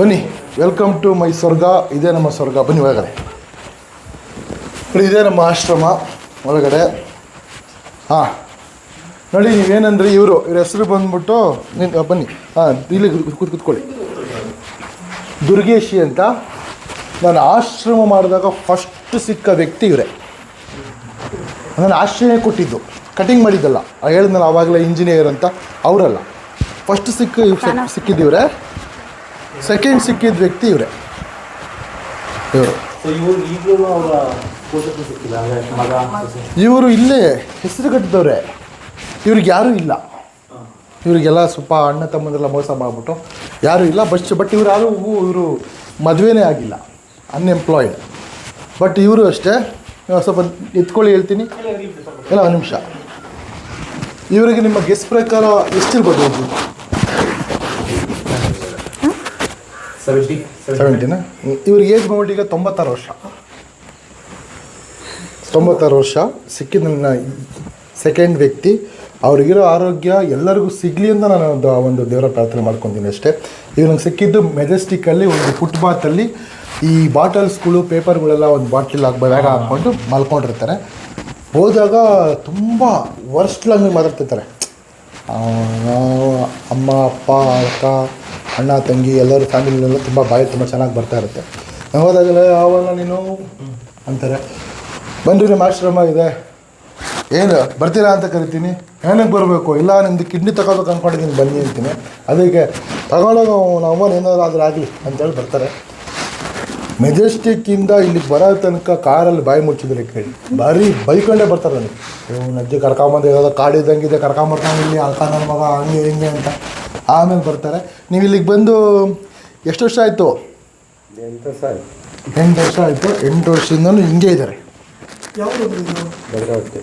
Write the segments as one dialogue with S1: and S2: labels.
S1: ಬನ್ನಿ welcome to my ಸ್ವರ್ಗ. ಇದೇ ನಮ್ಮ ಸ್ವರ್ಗ. ಬನ್ನಿ ಒಳಗಡೆ. ನೋಡಿ ಇದೇ ನಮ್ಮ ಆಶ್ರಮ ಒಳಗಡೆ. ಹಾಂ. ನೋಡಿ ನೀವೇನಂದ್ರೆ ಇವರು? ಇವ್ರ ಹೆಸರು ಬಂದ್ಬಿಟ್ಟು ನಿನ್- ಬನ್ನಿ. ಹಾಂ ಇಲ್ಲಿ ಕೂತ್ ಕೂತ್ಕೊಳ್ಳಿ. ದುರ್ಗೇಶಿ ಅಂತ. ನಾನು ಆಶ್ರಮ ಮಾಡಿದಾಗ ಫಸ್ಟ್ ಸಿಕ್ಕ ವ್ಯಕ್ತಿ ಇವರೇ. ನಾನು ಆಶ್ರಯ ಕೊಟ್ಟಿದ್ದು. ಕಟಿಂಗ್ ಮಾಡಿದ್ದಲ್ಲ. ಹೇಳಿದ್ನಲ್ಲ ಆವಾಗಲೇ ಇಂಜಿನಿಯರ್ ಅಂತ. ಅವರಲ್ಲ. ಫಸ್ಟ್ ಸಿಕ್ಕ ಸಿಕ್ಕಿದ್ದೀವ್ರೆ ಸೆಕೆಂಡ್ ಸಿಕ್ಕಿದ ವ್ಯಕ್ತಿ ಇವರೇ. ಇವರು.
S2: ಇವ್ರು
S1: ಇಲ್ಲೇ ಹೆಸರು ಕಟ್ಟಿದವ್ರೆ. ಇವ್ರಿಗೆ ಯಾರೂ ಇಲ್ಲ. ಇವರಿಗೆಲ್ಲ ಸ್ವಲ್ಪ ಅಣ್ಣ ತಮ್ಮದೆಲ್ಲ ಮೋಸ ಮಾಡಿಬಿಟ್ಟು ಯಾರೂ ಇಲ್ಲ. ಬಸ್ ಬಟ್ ಇವ್ರು ಯಾರು ಇವರು ಮದುವೆನೇ ಆಗಿಲ್ಲ. ಅನ್ಎಂಪ್ಲಾಯ್ಡ್ ಬಟ್ ಇವರು ಅಷ್ಟೇ. ಸ್ವಲ್ಪ ಎತ್ಕೊಳ್ಳಿ ಹೇಳ್ತೀನಿ. ಇಲ್ಲ ಒಂದು ನಿಮಿಷ. ಇವರಿಗೆ ನಿಮ್ಮ ಗೆಸ್ಟ್ ಪ್ರಕಾರ ಎಷ್ಟಿರ್ಬೋದು ಇದು
S2: ಸೆವೆಂಟಿ
S1: ಸೆವೆಂಟಿನ ಇವ್ರಿಗೆ ಏಜ್ ಬಂದ್ಬಿಟ್ಟು ಈಗ ತೊಂಬತ್ತಾರು ವರ್ಷ. ತೊಂಬತ್ತಾರು ವರ್ಷ ಸಿಕ್ಕಿದ ಸೆಕೆಂಡ್ ವ್ಯಕ್ತಿ. ಅವ್ರಿಗಿರೋ ಆರೋಗ್ಯ ಎಲ್ಲರಿಗೂ ಸಿಗಲಿ ಅಂತ ನಾನು ಒಂದು ದೇವರ ಪ್ರಾರ್ಥನೆ ಮಾಡ್ಕೊತೀನಿ ಅಷ್ಟೇ. ಈಗ ನಂಗೆ ಸಿಕ್ಕಿದ್ದು ಮೆಜೆಸ್ಟಿಕ್ಕಲ್ಲಿ ಒಂದು ಫುಟ್ಪಾತಲ್ಲಿ ಈ ಬಾಟಲ್ಸ್ಗಳು ಪೇಪರ್ಗಳೆಲ್ಲ ಒಂದು ಬಾಟ್ಲಿಲ್ ಹಾಕಿ ಬ್ಯಾಗ್ ಹಾಕ್ಕೊಂಡು ಮಲ್ಕೊಂಡಿರ್ತಾರೆ. ಹೋದಾಗ ತುಂಬ ವರ್ಸ್ಟ್ಲಾಗಿ ಮಾತಾಡ್ತಿರ್ತಾರೆ. ಆ, ಅಮ್ಮ ಅಪ್ಪ ಅಕ್ಕ ಅಣ್ಣ, ತಂಗಿ, ಎಲ್ಲರೂ ಫ್ಯಾಮಿಲಿನೆಲ್ಲ ತುಂಬ ಬಾಯಿ ತುಂಬ ಚೆನ್ನಾಗಿ ಬರ್ತಾ ಇರುತ್ತೆ. ನಾವು ಹೋದಾಗೆಲ್ಲ ಆವಾಗ ನೀನು? ಅಂತಾರೆ. ಬನ್ರಿ, ನಿಮ್ಮ ಆಶ್ರಮ ಇದೆ. ಏನು, ಬರ್ತೀರಾ ಅಂತ ಕರಿತೀನಿ. ಏನಕ್ಕೆ ಬರಬೇಕು. ಇಲ್ಲ ನಿಮ್ಮದು ಕಿಡ್ನಿ ತಗೋಬೇಕು ಅಂದ್ಕೊಂಡಿದ್ದೀನಿ ಬನ್ನಿ ಅಂತೀನಿ. ಅದಕ್ಕೆ ತಗೊಳ್ಳೋದು ನಾವು ಏನಾದ್ರು ಆದರೂ ಆಗಲಿ, ಅಂತೇಳಿ ಬರ್ತಾರೆ. ಮೆಜೆಸ್ಟಿಕ್ಕಿಂದ ಇಲ್ಲಿ ಬರೋ ತನಕ ಕಾರಲ್ಲಿ ಬಾಯಿ ಮುಚ್ಚಿದ್ರೆ ಕೇಳಿ. ಬರೀ ಬೈಕೊಂಡೇ ಬರ್ತಾರೆ ನನಗೆ ಇವ್ನು ಅಜ್ಜಿ ಕರ್ಕೊಂಬಂದು ಯಾವುದೋ ಕಾಡಿದ್ದಂಗಿದೆ ಕರ್ಕೊಂಬರ್ತಾನೆ ಇಲ್ಲಿ ಅಳ್ಕ ನನ್ನ ಮಗ, ಹಂಗೆ ಹಿಂಗೆ ಅಂತ. ಆಮೇಲೆ ಬರ್ತಾರೆ. ನೀವು ಇಲ್ಲಿಗೆ ಬಂದು ಎಷ್ಟು ವರ್ಷ ಆಯಿತು?
S2: ವರ್ಷ ಆಯಿತು.
S1: ಎಂಟು ವರ್ಷ ಆಯಿತು. ಎಂಟು ವರ್ಷದಿಂದಲೂ ಹಿಂಗೆ ಇದ್ದಾರೆ.
S2: ಭದ್ರಾವತಿ.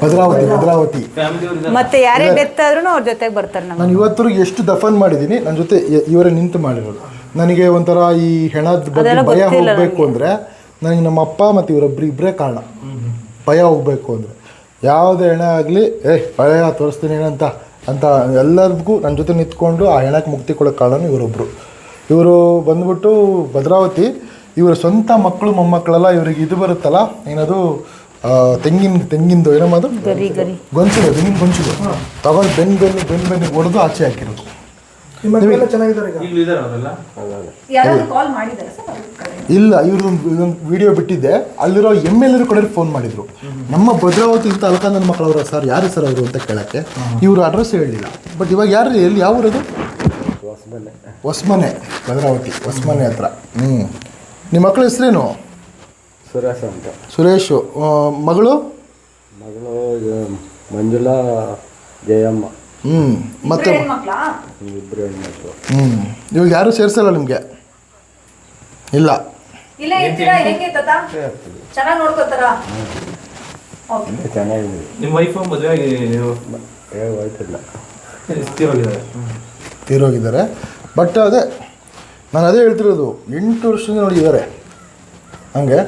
S1: ಭದ್ರಾವತಿ ಭದ್ರಾವತಿ.
S3: ಮತ್ತೆ ಯಾರೇ ಡೆತ್ ಆದ್ರೂ ಅವ್ರ ಜೊತೆಗೆ ಬರ್ತಾರೆ ನಮ್ಮ
S1: ನಾನು ಇವತ್ತರೆಗೂ ಎಷ್ಟು ದಫನ್ ಮಾಡಿದ್ದೀನಿ ನನ್ನ ಜೊತೆ ಇವರೇ ನಿಂತು ಮಾಡಿರೋದು. ನನಗೆ ಒಂಥರ ಈ ಹೆಣದ ಬಗ್ಗೆ ಭಯ ಹೋಗಬೇಕು ಅಂದರೆ ನನಗೆ ನಮ್ಮ ಅಪ್ಪ ಮತ್ತು ಇವರೊಬ್ಬರು ಇಬ್ಬರೇ ಕಾರಣ. ಭಯ ಹೋಗಬೇಕು ಅಂದರೆ. ಯಾವುದೇ ಹೆಣ ಆಗಲಿ ಏಯ್ ಭಯ ತೋರಿಸ್ತೀನಿ ಏನಂತ. ಅಂತ ಎಲ್ಲರಿಗೂ ನನ್ನ ಜೊತೆ ನಿಂತ್ಕೊಂಡು ಆ ಹೆಣಕ್ಕೆ ಮುಕ್ತಿ ಕೊಡೋ ಕಾರಣ ಇವರೊಬ್ಬರು ಇವರು ಬಂದ್ಬಿಟ್ಟು ಭದ್ರಾವತಿ ಇವರ ಸ್ವಂತ ಮಕ್ಕಳು ಮೊಮ್ಮಕ್ಕಳೆಲ್ಲ ಇವರಿಗೆ ಇದು ಬರುತ್ತಲ್ಲ ಏನದು ತೆಂಗಿನ ತೆಂಗಿಂದು ಏನಮ್ಮ ಅದು ಗೊಂಚಲು ತೆಂಗಿನ ಗೊಂಚಲು ತಗೊಂಡು ಬೆನ್ ಬೆನ್ನು ಬೆನ್ ಬೆನ್ನಿಗೆ ಹೊಡೆದು ಆಚೆ ಹಾಕಿರೋದು.
S2: ಈಗಲೂ ಇದ್ದಾರೆ ಅವರೆಲ್ಲ?
S3: ಯಾರಾದ್ರೂ ಕಾಲ್ ಮಾಡಿದ್ದಾರೆ ಸರ್
S1: ಇಲ್ಲ ಇವರು ವಿಡಿಯೋ ಬಿಟ್ಟಿದ್ದೆ. ಅಲ್ಲಿರೋ ಎಂ ಎಲ್ ಕೂಡ ಕಡೆ ಫೋನ್ ಮಾಡಿದ್ರು. ನಮ್ಮ ಭದ್ರಾವತಿ ಅಂತ ಅಲ್ಕಾಂದನ ಮಕ್ಕಳವರ ಸರ್ ಯಾರು ಸರ್ ಅವರು ಅಂತ ಕೇಳಕ್ಕೆ ಇವರು ಅಡ್ರೆಸ್ ಹೇಳಲಿಲ್ಲ ಬಟ್ ಇವಾಗ ಯಾರು ಎಲ್ಲಿ ಯಾವ ಊರದು? ಹೊಸ್ಮನೆ. ಭದ್ರಾವತಿ ಹೊಸ್ಮನೆ ಹತ್ರ. ಹ್ಞೂ ನಿಮ್ಮ ಮಕ್ಕಳ ಹೆಸರೇನು?
S2: ಸುರೇಶ ಅಂತ.
S1: ಸುರೇಶು. ಆ, ಮಗಳು?
S2: ಮಗಳು ಇದು ಮಂಜುಳಾ ಜಯಮ್ಮ.
S1: ಹ್ಞೂ ಮತ್ತೆ
S2: ಇಬ್ಬರು ಹೆಣ್ಮಕ್ಳು?
S1: ಹ್ಞೂ ಇವಾಗ ಯಾರು ಸೇರಿಸಲ್ಲ ನಿಮಗೆ? ಇಲ್ಲ.
S3: ಇಲ್ಲ ಇರ್ತೀರಾ? ಹೆಂಗೆ ತಾತ? ಚೆನ್ನಾಗಿ ನೋಡ್ಕೋತಾರ?
S2: ಚೆನ್ನಾಗಿದೆ.
S4: ನಿಮ್ಮ ವೈಫು ಮದುವೆ ಆಗಿ
S2: ಹೇಗೆ ಹೋಯ್ತಿಲ್ಲ.
S4: ತೀರೋಗಿದ್ದಾರೆ
S1: ತೀರೋಗಿದ್ದಾರೆ ಬಟ್ ಅದೇ ನಾನು ಅದೇ ಹೇಳ್ತಿರೋದು. ಎಂಟು ವರ್ಷದಿಂದ ನೋಡಿದ್ದಾರೆ ಹಂಗೆ.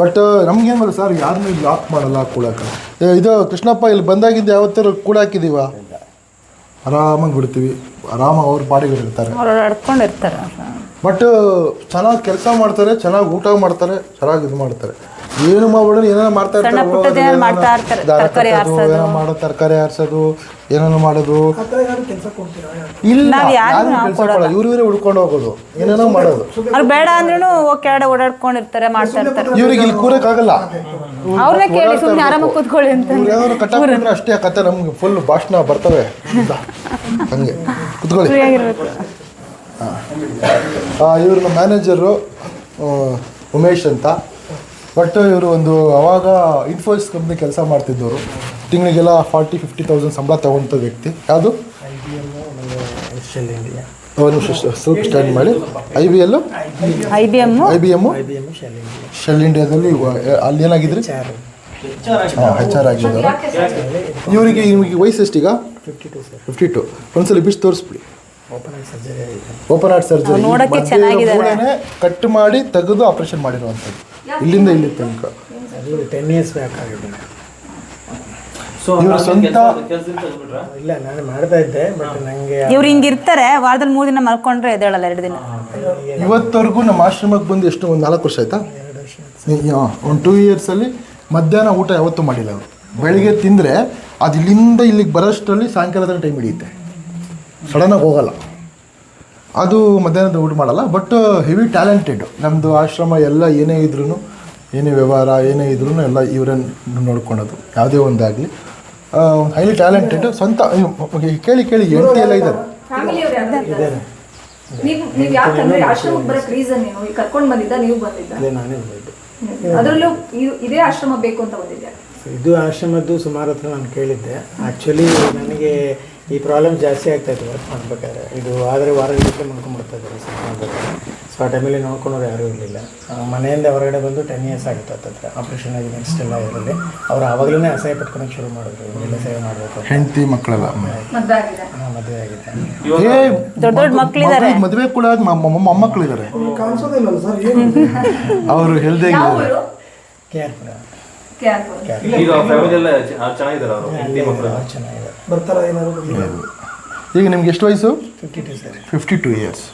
S1: ಬಟ್ ನಮ್ಗೇನು ಏನು ಸರ್ ಯಾರನ್ನೂ ಇಲ್ಲಿ ಲಾಕ್ ಮಾಡಲ್ಲ ಕೂಡಾಕ ಇದು ಕೃಷ್ಣಪ್ಪ ಇಲ್ಲಿ ಬಂದಾಗಿದ್ದು ಯಾವತ್ತಾರು ಕೂಡ ಹಾಕಿದೀವ ಆರಾಮಾಗಿ ಬಿಡ್ತೀವಿ. ಆರಾಮ ಅವ್ರ ಪಾಡಿಗೆ ಇರ್ತಾರೆ.
S3: ಅವ್ರು
S1: ಬಟ್ ಚೆನ್ನಾಗಿ ಕೆಲಸ ಮಾಡ್ತಾರೆ ಚೆನ್ನಾಗಿ ಊಟ ಮಾಡ್ತಾರೆ ಚೆನ್ನಾಗಿ ಇದು ಮಾಡ್ತಾರೆ. ಏನು ಮಾಡ್ಬೇಡ ಏನಾರ ಮಾಡ್ತಾ
S3: ಸಣ್ಣ
S1: ಇರ್ತಾರೆ
S3: ಪುಟ್ಟದ್ದು ತರಕಾರಿ ಮಾಡ್ತಾ ಇರ್ತಾರೆ.
S1: ದಾರ
S3: ತರ್ಕಾರಿ
S1: ಕಟ್ಟೋದು,
S3: ಆರ್ಸೋದು.
S1: ಏನೋ ಮಾಡೋದು ತರಕಾರಿ ಆರಿಸೋದು ಏನೇನೋ ಮಾಡೋದು. ಇಲ್ಲ
S3: ನಾವ್ ಯಾರಿಗೂ
S1: ಯಾರಿಗೂ
S3: ನಾವು
S1: ಕೆಲ್ಸ ಕೊಡಲ್ಲ. ಇವ್ರು ಇವರೇ ಉಡ್ಕೊಂಡು ಹೋಗೋದು ಏನೇನೋ ಮಾಡೋದು.
S3: ಅವ್ರು ಬೇಡ ಅಂದ್ರೂ ಹೋಗಿ ಕೆಳಗಡೆ ಓಡಾಡ್ಕೊಂಡಿರ್ತಾರೆ ಮಾಡ್ತಾ ಇರ್ತಾರೆ.
S1: ಇವ್ರಿಗೆ ಇಲ್ಲಿ ಕೂರಕ್ಕಾಗಲ್ಲ
S3: ಅವ್ರನ್ನೇ ಕೇಳಿ ಸುಮ್ಮನೆ ಆರಾಮಾಗಿ ಕೂತ್ಕೊಳ್ಳಿ ಅಂತ.
S1: ಏನಾದ್ರು ಕಟ್ಟಾಕೊಂಡ್ರೆ ಅಷ್ಟೇ ಕತೆ ನಮ್ಗೆ ಫುಲ್ ಭಾಷಣ ಬರ್ತವೆ. ಹಂಗೆ. ಕುತ್ಕೊಳ್ಳಿ.
S3: ಫ್ರೀಯಾಗಿರ್ಬೇಕು.
S1: ಇವ್ರ ನಮ್ಮ ಮ್ಯಾನೇಜರು ಉಮೇಶ್ ಅಂತ. ಬಟ್ ಇವರು ಒಂದು ಅವಾಗ ಇನ್ಫೋಸಿಸ್ ಕಂಪ್ನಿ ಕೆಲಸ ಮಾಡ್ತಿದ್ದವರು. ತಿಂಗಳಿಗೆಲ್ಲ ಫಾರ್ಟಿ ಫಿಫ್ಟಿ ತೌಸಂಡ್ ಸಂಬಳ ತಗೊಂತ ವ್ಯಕ್ತಿ. ಯಾವುದು? ಅವನು ಸ್ವಲ್ಪ ಸ್ಟ್ಯಾಂಡ್ ಮಾಡಿ I B L
S3: I B M
S1: I B M shell ಇಂಡಿಯಾದಲ್ಲಿ ಅಲ್ಲಿ ಏನಾಗಿದ್ರಿ? ಹಾಂ ಹೆಚ್ ಆರ್ ಆಗಿದ್ದಾರೆ. ಇವರಿಗೆ ನಿಮಗೆ ವಯಸ್ಸು ಎಷ್ಟೀಗ ಫಿಫ್ಟಿ ಟು ಒಂದ್ಸಲ ಬಿಟ್ಟು ತೋರಿಸ್ಬಿಡಿ. ಓಪನ್ ಹಾರ್ಟ್ ಸರ್ಜರಿ
S3: ನೋಡಕ್ಕೆ ಚೆನ್ನಾಗಿದೆ
S1: ಕಟ್ ಮಾಡಿ ತೆಗೆದು ಆಪರೇಷನ್ ಮಾಡಿರುವಂಥದ್ದು. ಇಲ್ಲಿಂದ ಇಲ್ಲಿ ತನಕ.
S5: ಟೆನ್ ಇಯರ್ಸ್ ಬ್ಯಾಕ್ ಆಗಿದೆ
S1: ಇವ್ರ ಸ್ವಂತ
S2: ಇಲ್ಲ ನಾನು ಮಾಡ್ತಾ ಇದ್ದೆ ಬಟ್ ನನಗೆ
S5: ಇವ್ರು ಹಿಂಗಿರ್ತಾರೆ ವಾರದಲ್ಲಿ ಮೂರು ದಿನ ಮಲ್ಕೊಂಡ್ರೆ ಎದ್ದೇಳಲ್ಲ ಎರಡು ದಿನ.
S1: ಇವತ್ತವರೆಗೂ ನಮ್ಮ ಆಶ್ರಮಕ್ಕೆ ಬಂದು ಎಷ್ಟು ಒಂದು ನಾಲ್ಕು ವರ್ಷ ಆಯ್ತಾ? ಒಂದು ಟೂ ಇಯರ್ಸಲ್ಲಿ ಮಧ್ಯಾಹ್ನ ಊಟ ಯಾವತ್ತೂ ಮಾಡಿಲ್ಲ ಅವರು. ಬೆಳಿಗ್ಗೆ ತಿಂದರೆ ಅದು ಇಲ್ಲಿಂದ ಇಲ್ಲಿಗೆ ಬರೋಷ್ಟರಲ್ಲಿ ಸಾಯಂಕಾಲದ ಟೈಮ್ ಹಿಡಿಯುತ್ತೆ. ಸಡನ್ನಾಗಿ ಹೋಗಲ್ಲ. ಅದು ಮಧ್ಯಾಹ್ನದ ಊಟ ಮಾಡಲ್ಲ ಬಟ್ ಹೆವಿ ಟ್ಯಾಲೆಂಟೆಡ್ ನಮ್ಮದು ಆಶ್ರಮ ಎಲ್ಲ ಏನೇ ಇದ್ರೂ ಏನೇ ವ್ಯವಹಾರ ಏನೇ ಇದ್ರೂ ಎಲ್ಲ ಇವರನ್ನು ನೋಡ್ಕೊಳೋದು ಯಾವುದೇ ಒಂದಾಗಲಿ. ಹೈಲಿ ಟ್ಯಾಲೆಂಟೆಡ್ ಸ್ವಂತ ಅಯ್ಯೋ, ಕೇಳಿ ಕೇಳಿ ಹೆಂಡತಿ ಎಲ್ಲ ಇದ್ದಾರೆ.
S3: ಇದೇ ಆಶ್ರಮ ಬೇಕು ಅಂತ ಬಂದಿದ್ದೆ
S2: ಇದು ಆಶ್ರಮದ್ದು ಸುಮಾರು ಹತ್ರ ನಾನು ಕೇಳಿದ್ದೆ. ಆ್ಯಕ್ಚುಲಿ ನನಗೆ ಈ ಪ್ರಾಬ್ಲಮ್ ಜಾಸ್ತಿ ಆಗ್ತಾ ಇತ್ತು ವರ್ಕ್ ಮಾಡ್ಬೇಕಾದ್ರೆ. ಇದು ಆದರೆ ವಾರಗಟ್ಟಲೆ ಇದಕ್ಕೆ ಇದ್ದಾರೆ ಸರ್ ಮಾಡ್ಬೇಕಾದ್ರೆ ಸೊ ಆ ಟೈಮಲ್ಲಿ ನೋಡ್ಕೊಳೋರು ಯಾರೂ ಇರಲಿಲ್ಲ. ಮನೆಯಿಂದ ಹೊರಗಡೆ ಬಂದು ಟೆನ್ ಇಯರ್ಸ್ ಆಗಿತ್ತು ಹತ್ತತ್ರ ಆಪ್ರೇಷನ್ ಆಗಿ ನೆಕ್ಸ್ಟ್ ಎಲ್ಲ ಇದರಲ್ಲಿ ಅವ್ರು ಆವಾಗಲೇ ಅಸಹ್ಯ ಪಟ್ಕೊಳಕ್ಕೆ ಶುರು ಮಾಡಿದ್ರು. ಎಲ್ಲ ಸೇವೆ ಮಾಡಬೇಕು
S1: ಹೆಂಡತಿ ಮಕ್ಕಳೆಲ್ಲ?
S2: ಹಾಂ ಮದುವೆ ಆಗಿದೆ.
S1: ಏ
S5: ದೊಡ್ಡ ದೊಡ್ಡ ಮಕ್ಕಳಿದ್ದಾರೆ
S1: ಮದುವೆ ಕೂಡ ಮೊಮ್ಮಕ್ಕಳಿದ್ದಾರೆ ಅವರು ಹೆಲ್ದಿ
S3: ಕೇರ್ ಊರು
S2: ಕೆ ಆರ್ ಪುರ.
S4: ಈಗ ಫ್ಯಾಮಿಲಿ ಎಲ್ಲ ಚೆನ್ನಾಗಿದ್ದಾರೆ ಅವರು ಹೆಂಡತಿ ಮಕ್ಕಳು?
S2: ಚೆನ್ನಾಗಿದೆ
S1: ಈಗ ನಿಮ್ಗೆ ಎಷ್ಟು ವಯಸ್ಸು?
S2: Fifty two sir.
S1: Fifty two years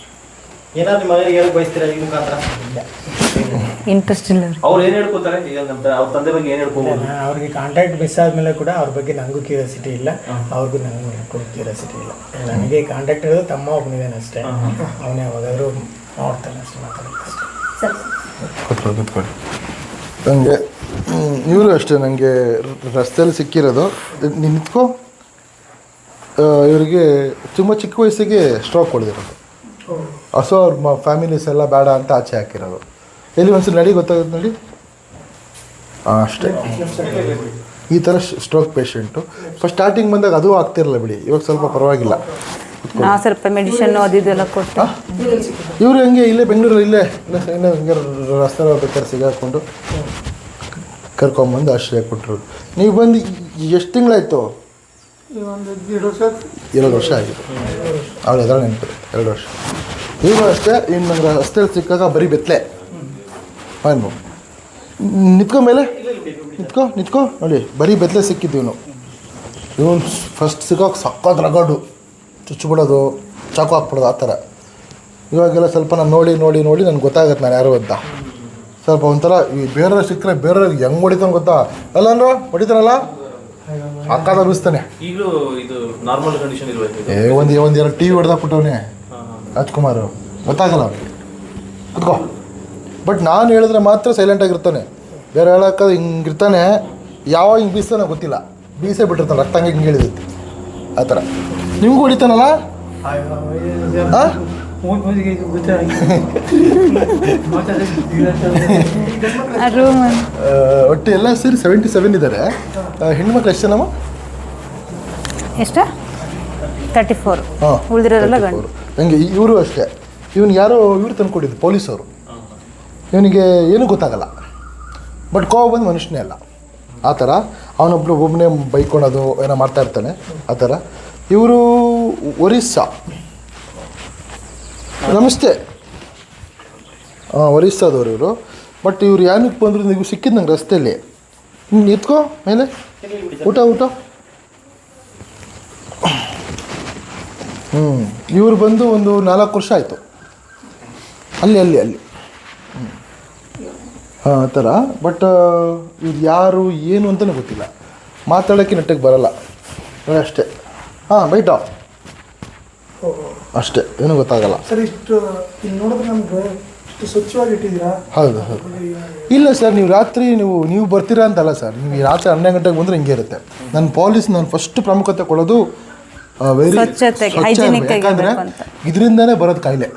S2: ಏನಾದ್ರು ಮನೆಗೆ ಹೇಳಕ್ ಬಯಸ್ತೀರಾ ಈ ಮುಖಾಂತರ?
S5: ಇಂಟ್ರೆಸ್ಟ್ ಇಲ್ಲ ಅವ್ರಿಗೆ.
S4: ಅವ್ರು ಏನ್ ಹೇಳ್ಕೊತಾರೆ? ಈಗ ನಮ್ಮ ಅವ್ರ ತಂದೆ ಬಗ್ಗೆ ಏನು ಹೇಳ್ಕೊಬೋದು?
S2: ಅವ್ರಿಗೆ ಕಾಂಟ್ಯಾಕ್ಟ್ ಮಿಸ್ ಆದಮೇಲೆ ಕೂಡ ಅವ್ರ ಬಗ್ಗೆ ನನಗೂ ಕ್ಯೂರಿಯಾಸಿಟಿ ಇಲ್ಲ. ಅವ್ರಿಗೂ ನನಗೂ ಕ್ಯೂರಿಯಾಸಿಟಿ ಇಲ್ಲ. ನನಗೆ ಕಾಂಟ್ಯಾಕ್ಟ್ ಇರೋದು ತಮ್ಮ ಒಬ್ಬನಿದ್ದಾನೆ ಅಷ್ಟೇ. ಅವನೇ ಯಾವಾಗಾದ್ರೂ ನೋಡ್ತಾನೆ ಅಷ್ಟೇ ಮಾತಾಡೋದು ಅಷ್ಟೇ.
S1: ನನಗೆ ಇವರು ಅಷ್ಟೇ ನನಗೆ ರಸ್ತೆಯಲ್ಲಿ ಸಿಕ್ಕಿರೋದು. ನಿಂತ್ಕೋ. ಇವರಿಗೆ ತುಂಬ ಚಿಕ್ಕ ವಯಸ್ಸಿಗೆ ಸ್ಟ್ರೋಕ್ ಹೊಡೆದಿರೋದು. ಹಸು ಅವ್ರ ಮ ಫ್ಯಾಮಿಲೀಸ್ ಎಲ್ಲ ಬೇಡ ಅಂತ ಆಚೆ ಹಾಕಿರೋದು. ಎಲ್ಲಿ ಒಂದ್ಸಲ ನಡಿ ಗೊತ್ತಾಗುತ್ತೆ ನೋಡಿ? ಹಾಂ ಅಷ್ಟೇ. ಈ ಥರ ಸ್ಟ್ರೋಕ್ ಪೇಷಂಟು ಫಸ್ಟ್ ಸ್ಟಾರ್ಟಿಂಗ್ ಬಂದಾಗ ಅದು ಆಗ್ತಿರಲ್ಲ ಬಿಡಿ. ಇವಾಗ ಸ್ವಲ್ಪ ಪರವಾಗಿಲ್ಲ.
S5: ಸ್ವಲ್ಪ ಮೆಡಿಷನ್ ಅದು ಇದೆಲ್ಲ ಕೊಟ್ಟು.
S1: ಇವರು ಹಂಗೆ ಇಲ್ಲೇ ಬೆಂಗಳೂರಲ್ಲಿ ಇಲ್ಲೇ? ಇಲ್ಲ ಹಂಗೆ ಹಿಂಗೆ ರಸ್ತೆ ಬೇಕಾದ್ರೆ ಸಿಗಾಕೊಂಡು ಕರ್ಕೊಂಬಂದು ಆಶ್ರಯ ಕೊಟ್ಟರು. ನೀವು ಬಂದು ಎಷ್ಟು ತಿಂಗಳಾಯ್ತು? ಎರಡು ವರ್ಷ ಆಗಿದೆ ಅವಳು ಎದ್ರ ನೆನಪು ಎರಡು ವರ್ಷ. ಈಗ ಅಷ್ಟೇ, ಇನ್ನು ನಂಗೆ ರಸ್ತೆಯಲ್ಲಿ ಸಿಕ್ಕಾಗ ಬರೀ ಬೆತ್ತಲೆ. ಫೈನ್ ನಿಂತ್ಕೊ ಮೇಲೆ? ನಿಂತ್ಕೊ ನಿಂತ್ಕೊ. ನೋಡಿ, ಬರೀ ಬೆತ್ತಲೆ ಸಿಕ್ಕಿದ್ದು ಇವನು. ಇವನು ಫಸ್ಟ್ ಸಿಕ್ಕಾಗ ಸಕ್ಕತ್ ರಗಡು. ಚುಚ್ಚಿಬಿಡೋದು ಚಾಕು ಹಾಕ್ಬಿಡೋದು ಆ ಥರ. ಇವಾಗೆಲ್ಲ ಸ್ವಲ್ಪ ನಾನು ನೋಡಿ ನೋಡಿ ನೋಡಿ, ನನಗೆ ಗೊತ್ತಾಗತ್ತೆ ನಾನು ಯಾರು ಅಂತ. ಸ್ವಲ್ಪ ಒಂಥರ ಈ ಬೇರೆ ಸಿಕ್ಕರೆ ಬೇರೆ ಹೆಂಗೆ ಹೊಡಿತಾನೆ ಗೊತ್ತಾ? ಅಲ್ಲ ಅಂದ್ರ ಹೊಡಿತಾನಲ್ಲ? ಅಕ್ಕದ ಬಿಸ್ತಾನೆ.
S4: ಈಗಲೂ ಇದು ನಾರ್ಮಲ್ ಕಂಡೀಷನ್ ಇರ್ಬೇಕು
S1: ಏ ಒಂದು ಒಂದು ಎರಡು ಟಿ ವಿ ಹೊಡೆದಾಕ್ಬಿಟ್ಟವನೆ ರಾಜ್ಕುಮಾರ್. ಗೊತ್ತಾಗಲ್ಲ ಕುತ್ಕೋ. ಬಟ್ ನಾನು ಹೇಳಿದ್ರೆ ಮಾತ್ರ ಸೈಲೆಂಟಾಗಿರ್ತಾನೆ ಬೇರೆ ಹೇಳೋಕ್ಕಾದ್ರೆ ಹಿಂಗಿರ್ತಾನೆ. ಯಾವಾಗ ಹಿಂಗೆ ಬೀಸ್ತಾನೆ ಗೊತ್ತಿಲ್ಲ. ಬೀಸೇ ಬಿಟ್ಟಿರ್ತಾನೆ ರಕ್ತ ಹಂಗೆ ಹಿಂಗೆ ಹೇಳಿದೈತಿ ಆ ಥರ. ನಿಮ್ಗೂ ಹೊಡಿತಾನಲ್ಲ? ಹಾಂ
S5: ಆ? ರೂಮ್
S1: ಒಟ್ಟು ಎಲ್ಲ ಸೇರಿ ಸೆವೆಂಟಿ ಸೆವೆನ್ ಇದ್ದಾರೆ ಹೆಣ್ಮಕ್ಳು ಎಷ್ಟು ಜನಮ್ಮ
S5: ಎಷ್ಟ? ತರ್ಟಿ ಫೋರ್
S1: ಹಾಂ
S5: ಉಳಿದಿರೋರೆಲ್ಲ ಗಂಡು.
S1: ಹಂಗೆ ಇವರು ಅಷ್ಟೇ. ಇವನು ಯಾರೋ ಇವ್ರು ಪೊಲೀಸ್ ಪೊಲೀಸವರು. ಇವನಿಗೆ ಏನೂ ಗೊತ್ತಾಗಲ್ಲ. ಬಟ್ ಕೋವ ಬಂದು ಮನುಷ್ಯನೇ ಅಲ್ಲ. ಆ ಥರ. ಅವನೊಬ್ಬರು ಒಬ್ಬನೇ ಬೈಕೊಳೋದು ಏನೋ ಮಾಡ್ತಾ ಇರ್ತಾನೆ. ಆ ಥರ. ಇವರು ಒರಿಸ್ಸಾ. ನಮಸ್ತೆ. ಹಾಂ ಒರಿಸ್ಸಾದವ್ರು ಇವರು. ಬಟ್ ಇವ್ರು ಯಾನಕ್ಕೆ ಬಂದರು ನೀವು ಸಿಕ್ಕಿದ್ದು ನಂಗೆ ರಸ್ತೆಯಲ್ಲಿ. ಹ್ಞೂ ಎತ್ಕೋ ಮೇಲೆ. ಊಟ ಊಟ. ಹ್ಞೂ ಇವರು ಬಂದು ಒಂದು ನಾಲ್ಕು ವರ್ಷ ಆಯಿತು. ಅಲ್ಲಿ ಅಲ್ಲಿ ಅಲ್ಲಿ. ಹಾಂ, ಆ ಥರ. ಬಟ್ ಇವ್ರು ಯಾರು, ಏನು ಅಂತಲೂ ಗೊತ್ತಿಲ್ಲ. ಮಾತಾಡೋಕ್ಕೆ ನೆಟ್ಟಗೆ ಬರಲ್ಲ. ಅಷ್ಟೇ. ಹಾಂ ಬೈಟ ಅಷ್ಟೇ ಏನೂ ಗೊತ್ತಾಗಲ್ಲ.
S6: ಸರ್ ಇಷ್ಟು ಇಲ್ಲಿ ನೋಡಿದ್ರೆ ನಮ್ಗೆ ಇಷ್ಟು ಸ್ವಚ್ಛವಾಗಿ ಇಟ್ಟಿದ್ದೀರಾ?
S1: ಹೌದು ಹೌದು. ಇಲ್ಲ ಸರ್ ನೀವು ರಾತ್ರಿ ನೀವು ನೀವು ಬರ್ತೀರಾ ಅಂತಲ್ಲ ಸರ್. ನೀವು ಈ ರಾತ್ರಿ ಹನ್ನೆರಡು ಗಂಟೆಗೆ ಬಂದರೆ ಹಿಂಗೆ ಇರುತ್ತೆ. ನನ್ನ ಪಾಲಿಸ್ ನಾನು ಫಸ್ಟ್ ಪ್ರಾಮುಖ್ಯತೆ ಕೊಡೋದು ವೆರಿ
S5: ಇರ್ಬೇಕು ಅಂತ.
S1: ಇದರಿಂದನೇ ಬರೋದು ಕಾಯಿಲೆ.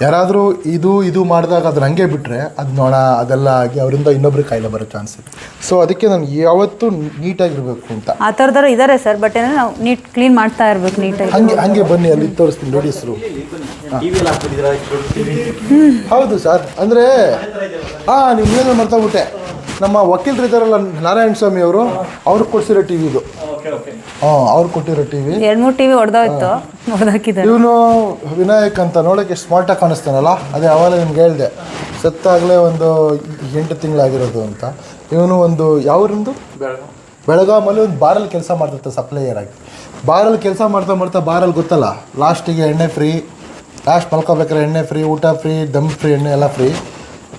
S1: ಯಾರಾದರೂ ಇದು ಇದು ಮಾಡಿದಾಗ ಅದನ್ನ ಹಂಗೆ ಬಿಟ್ಟರೆ ಅದು ನೋಣ ಅದೆಲ್ಲ ಆಗಿ ಅವರಿಂದ ಇನ್ನೊಬ್ರಿಗೆ ಕಾಯಿಲೆ ಬರೋ ಚಾನ್ಸ್ ಇದೆ ಸೊ ಅದಕ್ಕೆ ನಾನು ಯಾವತ್ತೂ ನೀಟಾಗಿರಬೇಕು ಅಂತ.
S5: ಆ ಥರದವ್ರು ಇದ್ದಾರೆ ಸರ್ ಬಟ್ ಏನಂದ್ರೆ ನಾವು ನೀಟ್ ಕ್ಲೀನ್ ಮಾಡ್ತಾ ಇರ್ಬೇಕು ನೀಟಾಗಿ.
S1: ಹಂಗೆ ಹಂಗೆ ಬನ್ನಿ ಅಲ್ಲಿ ತೋರಿಸ್ತೀನಿ ನೋಡಿಸ್ರು ಹೌದು ಸರ್ ಅಂದರೆ ಹಾಂ ನೀವು ಏನು ಮರ್ತೋಗ್ಬಿಟ್ಟೆ ನಮ್ಮ ವಕೀಲರು ಇದ್ದಾರಲ್ಲ ನಾರಾಯಣ ಸ್ವಾಮಿ ಅವರು ಅವ್ರಿಗೆ ಕೊಡ್ಸಿರೋ ಟಿ ವಿದು ಹಾಂ ಅವ್ರು ಕೊಟ್ಟಿರೋ ಟಿವಿ.
S5: ಎರಡು ಮೂರು ಟಿ ವಿ ಹೊಡೆದೋಯ್ತು ಹೊಡೆದಾಕಿದ್ದಾರೆ
S1: ಇವನು ವಿನಾಯಕ್ ಅಂತ ನೋಡೋಕೆ ಸ್ಮಾರ್ಟ್ ಆಗಿ ಕಾಣಿಸ್ತಾನಲ್ಲ? ಅದೇ ಅವಾಗ ನಿಮ್ಗೆ ಹೇಳಿದೆ ಸತ್ತಾಗಲೇ ಒಂದು ಎಂಟು ತಿಂಗಳಾಗಿರೋದು ಅಂತ. ಇವನು ಒಂದು ಯಾವ್ರಿಂದು ಬೆಳಗಾಮಲ್ಲಿ ಒಂದು ಬಾರಲ್ಲಿ ಕೆಲಸ ಮಾಡ್ತಿರ್ತಾರೆ ಸಪ್ಲೈಯರ್ ಆಗಿ. ಬಾರಲ್ಲಿ ಕೆಲಸ ಮಾಡ್ತಾ ಮಾಡ್ತಾ ಬಾರಲ್ಲಿ ಗೊತ್ತಲ್ಲ ಲಾಸ್ಟಿಗೆ ಎಣ್ಣೆ ಫ್ರೀ ಲಾಸ್ಟ್ ಮಲ್ಕೋಬೇಕಾದ್ರೆ ಎಣ್ಣೆ ಫ್ರೀ ಊಟ ಫ್ರೀ ದಮ್ ಫ್ರೀ ಎಣ್ಣೆ ಎಲ್ಲ ಫ್ರೀ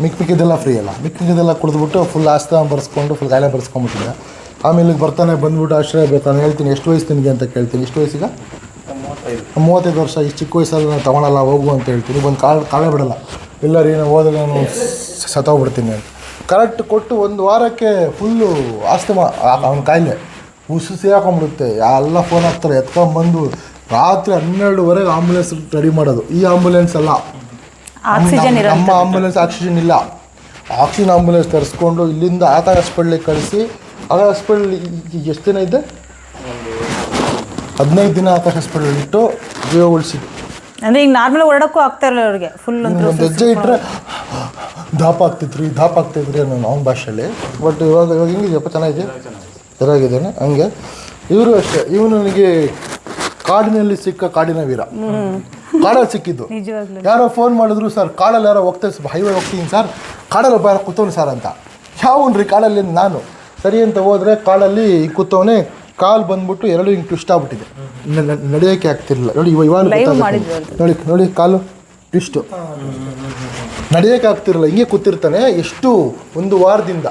S1: ಮಿಕ್ ಮಿಕ್ಕಿದ್ದೆಲ್ಲ ಫ್ರೀ ಅಲ್ಲ. ಮಿಕ್ ಮಿಕ್ಕಿದ್ದೆಲ್ಲ ಕುಡಿದ್ಬಿಟ್ಟು ಫುಲ್ ಆಸ್ತ ಬರ್ಸ್ಕೊಂಡು ಫುಲ್ ಗಾಯ ಬರ್ಸ್ಕೊಂಬಿಟ್ಟಿದ್ದೆ ಆಮೇಲೆ ಇಲ್ಲಿಗೆ ಬರ್ತಾನೆ ಬಂದ್ಬಿಟ್ಟು ಆಶ್ರಯ ಬೇಕು ನಾನು ಹೇಳ್ತೀನಿ ಎಷ್ಟು ವಯಸ್ಸು ನಿನಗೆ ಅಂತ ಕೇಳ್ತೀನಿ. ಎಷ್ಟು ವಯಸ್ಸಿಗೆ? ಮೂವತ್ತೈದು. ವರ್ಷ ಈ ಚಿಕ್ಕ ವಯಸ್ಸಲ್ಲಿ ನಾನು ತೊಗೊಳಲ್ಲ ಹೋಗು ಅಂತ ಹೇಳ್ತೀನಿ. ಬಂದು ಕಾಳು ಕಾಳೆ ಬಿಡಲ್ಲ. ಇಲ್ಲ ರೀ ನಾನು ಹೋದ್ರೆ ನಾನು ಸತ್ತೋಗ್ಬಿಡ್ತೀನಿ ಅಂತ. ಕರೆಕ್ಟ್ ಕೊಟ್ಟು ಒಂದು ವಾರಕ್ಕೆ ಫುಲ್ಲು ಆಸ್ತಮ ಅವನ ಕಾಯಿಲೆ. ಉಸಿಸಿ ಹಾಕೊಂಡ್ಬಿಡುತ್ತೆ. ಎಲ್ಲ ಫೋನ್ ಹಾಕ್ತಾರೆ ಎತ್ಕೊಂಡ್ಬಂದು ರಾತ್ರಿ ಹನ್ನೆರಡುವರೆಗೆ ಆಂಬುಲೆನ್ಸ್ ರೆಡಿ ಮಾಡೋದು. ಈ ಆಂಬುಲೆನ್ಸ್ ಅಲ್ಲ.
S5: ಆಕ್ಸಿಜನ್
S1: ನಮ್ಮ- ನಮ್ಮ ಆಂಬುಲೆನ್ಸ್ ಆಕ್ಸಿಜನ್ ಇಲ್ಲ. ಆಕ್ಸಿಜನ್ ಆಂಬುಲೆನ್ಸ್ ತರಿಸ್ಕೊಂಡು ಇಲ್ಲಿಂದ ಆತ ಹಾಸ್ಪಿಟ್ಲಿಗೆ ಕಳಿಸಿ. ಆತ ಹಾಸ್ಪಿಟ್ಲ್ ಎಷ್ಟು ದಿನ ಇದೆ? ಹದಿನೈದು ದಿನ ಆತ ಹಾಸ್ಪಿಟಲ್ ಇಟ್ಟು ಜೀವ ಉಳಿಸಿದ್ವಿ
S5: ಅಂದ್ರೆ ಈಗ ನಾರ್ಮಲ್ ಓಡಕ್ಕೂ ಆಗ್ತಾ ಇರಲ್ಲ ಅವ್ರಿಗೆ. ಫುಲ್
S1: ಒಂದು ಹೆಜ್ಜೆ ಇಟ್ಟರೆ ದಾಪ ಆಗ್ತಿತ್ರಿ ದಾಪ ಆಗ್ತಿದ್ರಿ ಅನ್ನೋ ಅವ್ನ ಭಾಷೆಯಲ್ಲಿ. ಬಟ್ ಇವಾಗ ಇವಾಗ ಹೆಂಗಿದೆಯಪ್ಪ ಚೆನ್ನಾಗಿದೆ ಚೆನ್ನಾಗಿದ್ದೇನೆ ಹಂಗೆ. ಇವರು ಅಷ್ಟೇ. ಇವನು ನನಗೆ ಕಾಡಿನಲ್ಲಿ ಸಿಕ್ಕ ಕಾಡಿನ ವೀರ. ಕಾಡಲ್ಲಿ ಸಿಕ್ಕಿದ್ದು. ಯಾರೋ ಫೋನ್ ಮಾಡಿದ್ರು ಸರ್ ಕಾಡಲ್ಲಿ ಯಾರೋ ಹೋಗ್ತಾ ಹೈವೇ ಹೋಗ್ತೀನಿ ಸರ್. ಕಾಡಲ್ಲಿ ಒಬ್ಬ ಯಾರೋ ಕೂತವ್ನು ಸರ್ ಅಂತ. ಯಾವನ್ರಿ ಕಾಡಲ್ಲಿ ನಾನು? ಸರಿ ಅಂತ ಹೋದ್ರೆ ಕಾಡಲ್ಲಿ ಕೂತವನೇ ಕಾಲು ಬಂದ್ಬಿಟ್ಟು ಎರಡು ಹಿಂಗೆ ಟ್ವಿಸ್ಟ್ ಆಗ್ಬಿಟ್ಟಿದೆ. ನಡೆಯೋಕ್ಕೆ ಆಗ್ತಿರಲಿಲ್ಲ. ನೋಡಿ ಇವಾಗ ನೋಡಿ ನೋಡಿ ಕಾಲು ಟ್ವಿಸ್ಟು ನಡೆಯೋಕೆ ಆಗ್ತಿರಲ್ಲ ಹಿಂಗೆ ಕೂತಿರ್ತಾನೆ ಎಷ್ಟು ಒಂದು ವಾರದಿಂದ.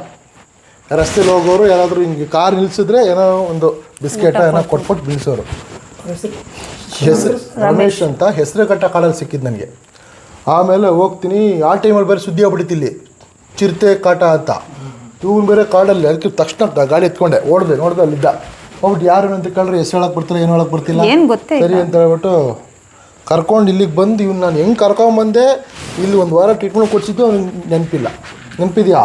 S1: ರಸ್ತೆಲಿ ಹೋಗೋರು ಯಾರಾದರೂ ಹಿಂಗೆ ಕಾರ್ ನಿಲ್ಸಿದ್ರೆ ಏನೋ ಒಂದು ಬಿಸ್ಕೆಟ ಏನೋ ಕೊಟ್ಬಿಟ್ಟು. ನಿಲ್ಸೋರು. ಹೆಸರು ರಮೇಶ್. ಅಂತ ಹೆಸರು ಕಟ್ಟ ಕಾಡಲ್ಲಿ ಸಿಕ್ಕಿದ್ದು ನನಗೆ. ಆಮೇಲೆ ಹೋಗ್ತೀನಿ ಆ ಟೈಮಲ್ಲಿ ಬೇರೆ ಸುದ್ದಿ ಆಗ್ಬಿಟ್ಟಿತ್ತು ಇಲ್ಲಿ. ಚಿರತೆ ಕಾಟ ಅಂತ. ಇವನು ಬೇರೆ ಕಾಡಲ್ಲಿ ಅದಕ್ಕೆ ತಕ್ಷಣ ಗಾಡಿ ಎತ್ಕೊಂಡೆ. ಓಡಿದೆ ನೋಡಿದೆ ಅಲ್ಲಿದ್ದ. ಹೋಗ್ಬಿಟ್ಟು ಯಾರು ಅಂತ ಕೇಳಿದ್ರೆ ಹೆಸರು ಹೇಳಕ್ಕೆ ಬರ್ತಿಲ್ಲ ಏನು ಹೇಳಕ್ಕೆ ಬರ್ತಿಲ್ಲ. ಸರಿ ಅಂತ ಹೇಳ್ಬಿಟ್ಟು ಕರ್ಕೊಂಡು ಇಲ್ಲಿಗೆ ಬಂದು ಇವ್ನು ನಾನು ಹೆಂಗೆ ಕರ್ಕೊಂಬಂದೆ ಇಲ್ಲಿ ಒಂದು ವಾರ ಟ್ರೀಟ್ಮೆಂಟ್ ಕೊಡಿಸಿದ್ದು ಅವ್ನಿಗೆ ನೆನಪಿಲ್ಲ. ನೆನಪಿದ್ಯಾ?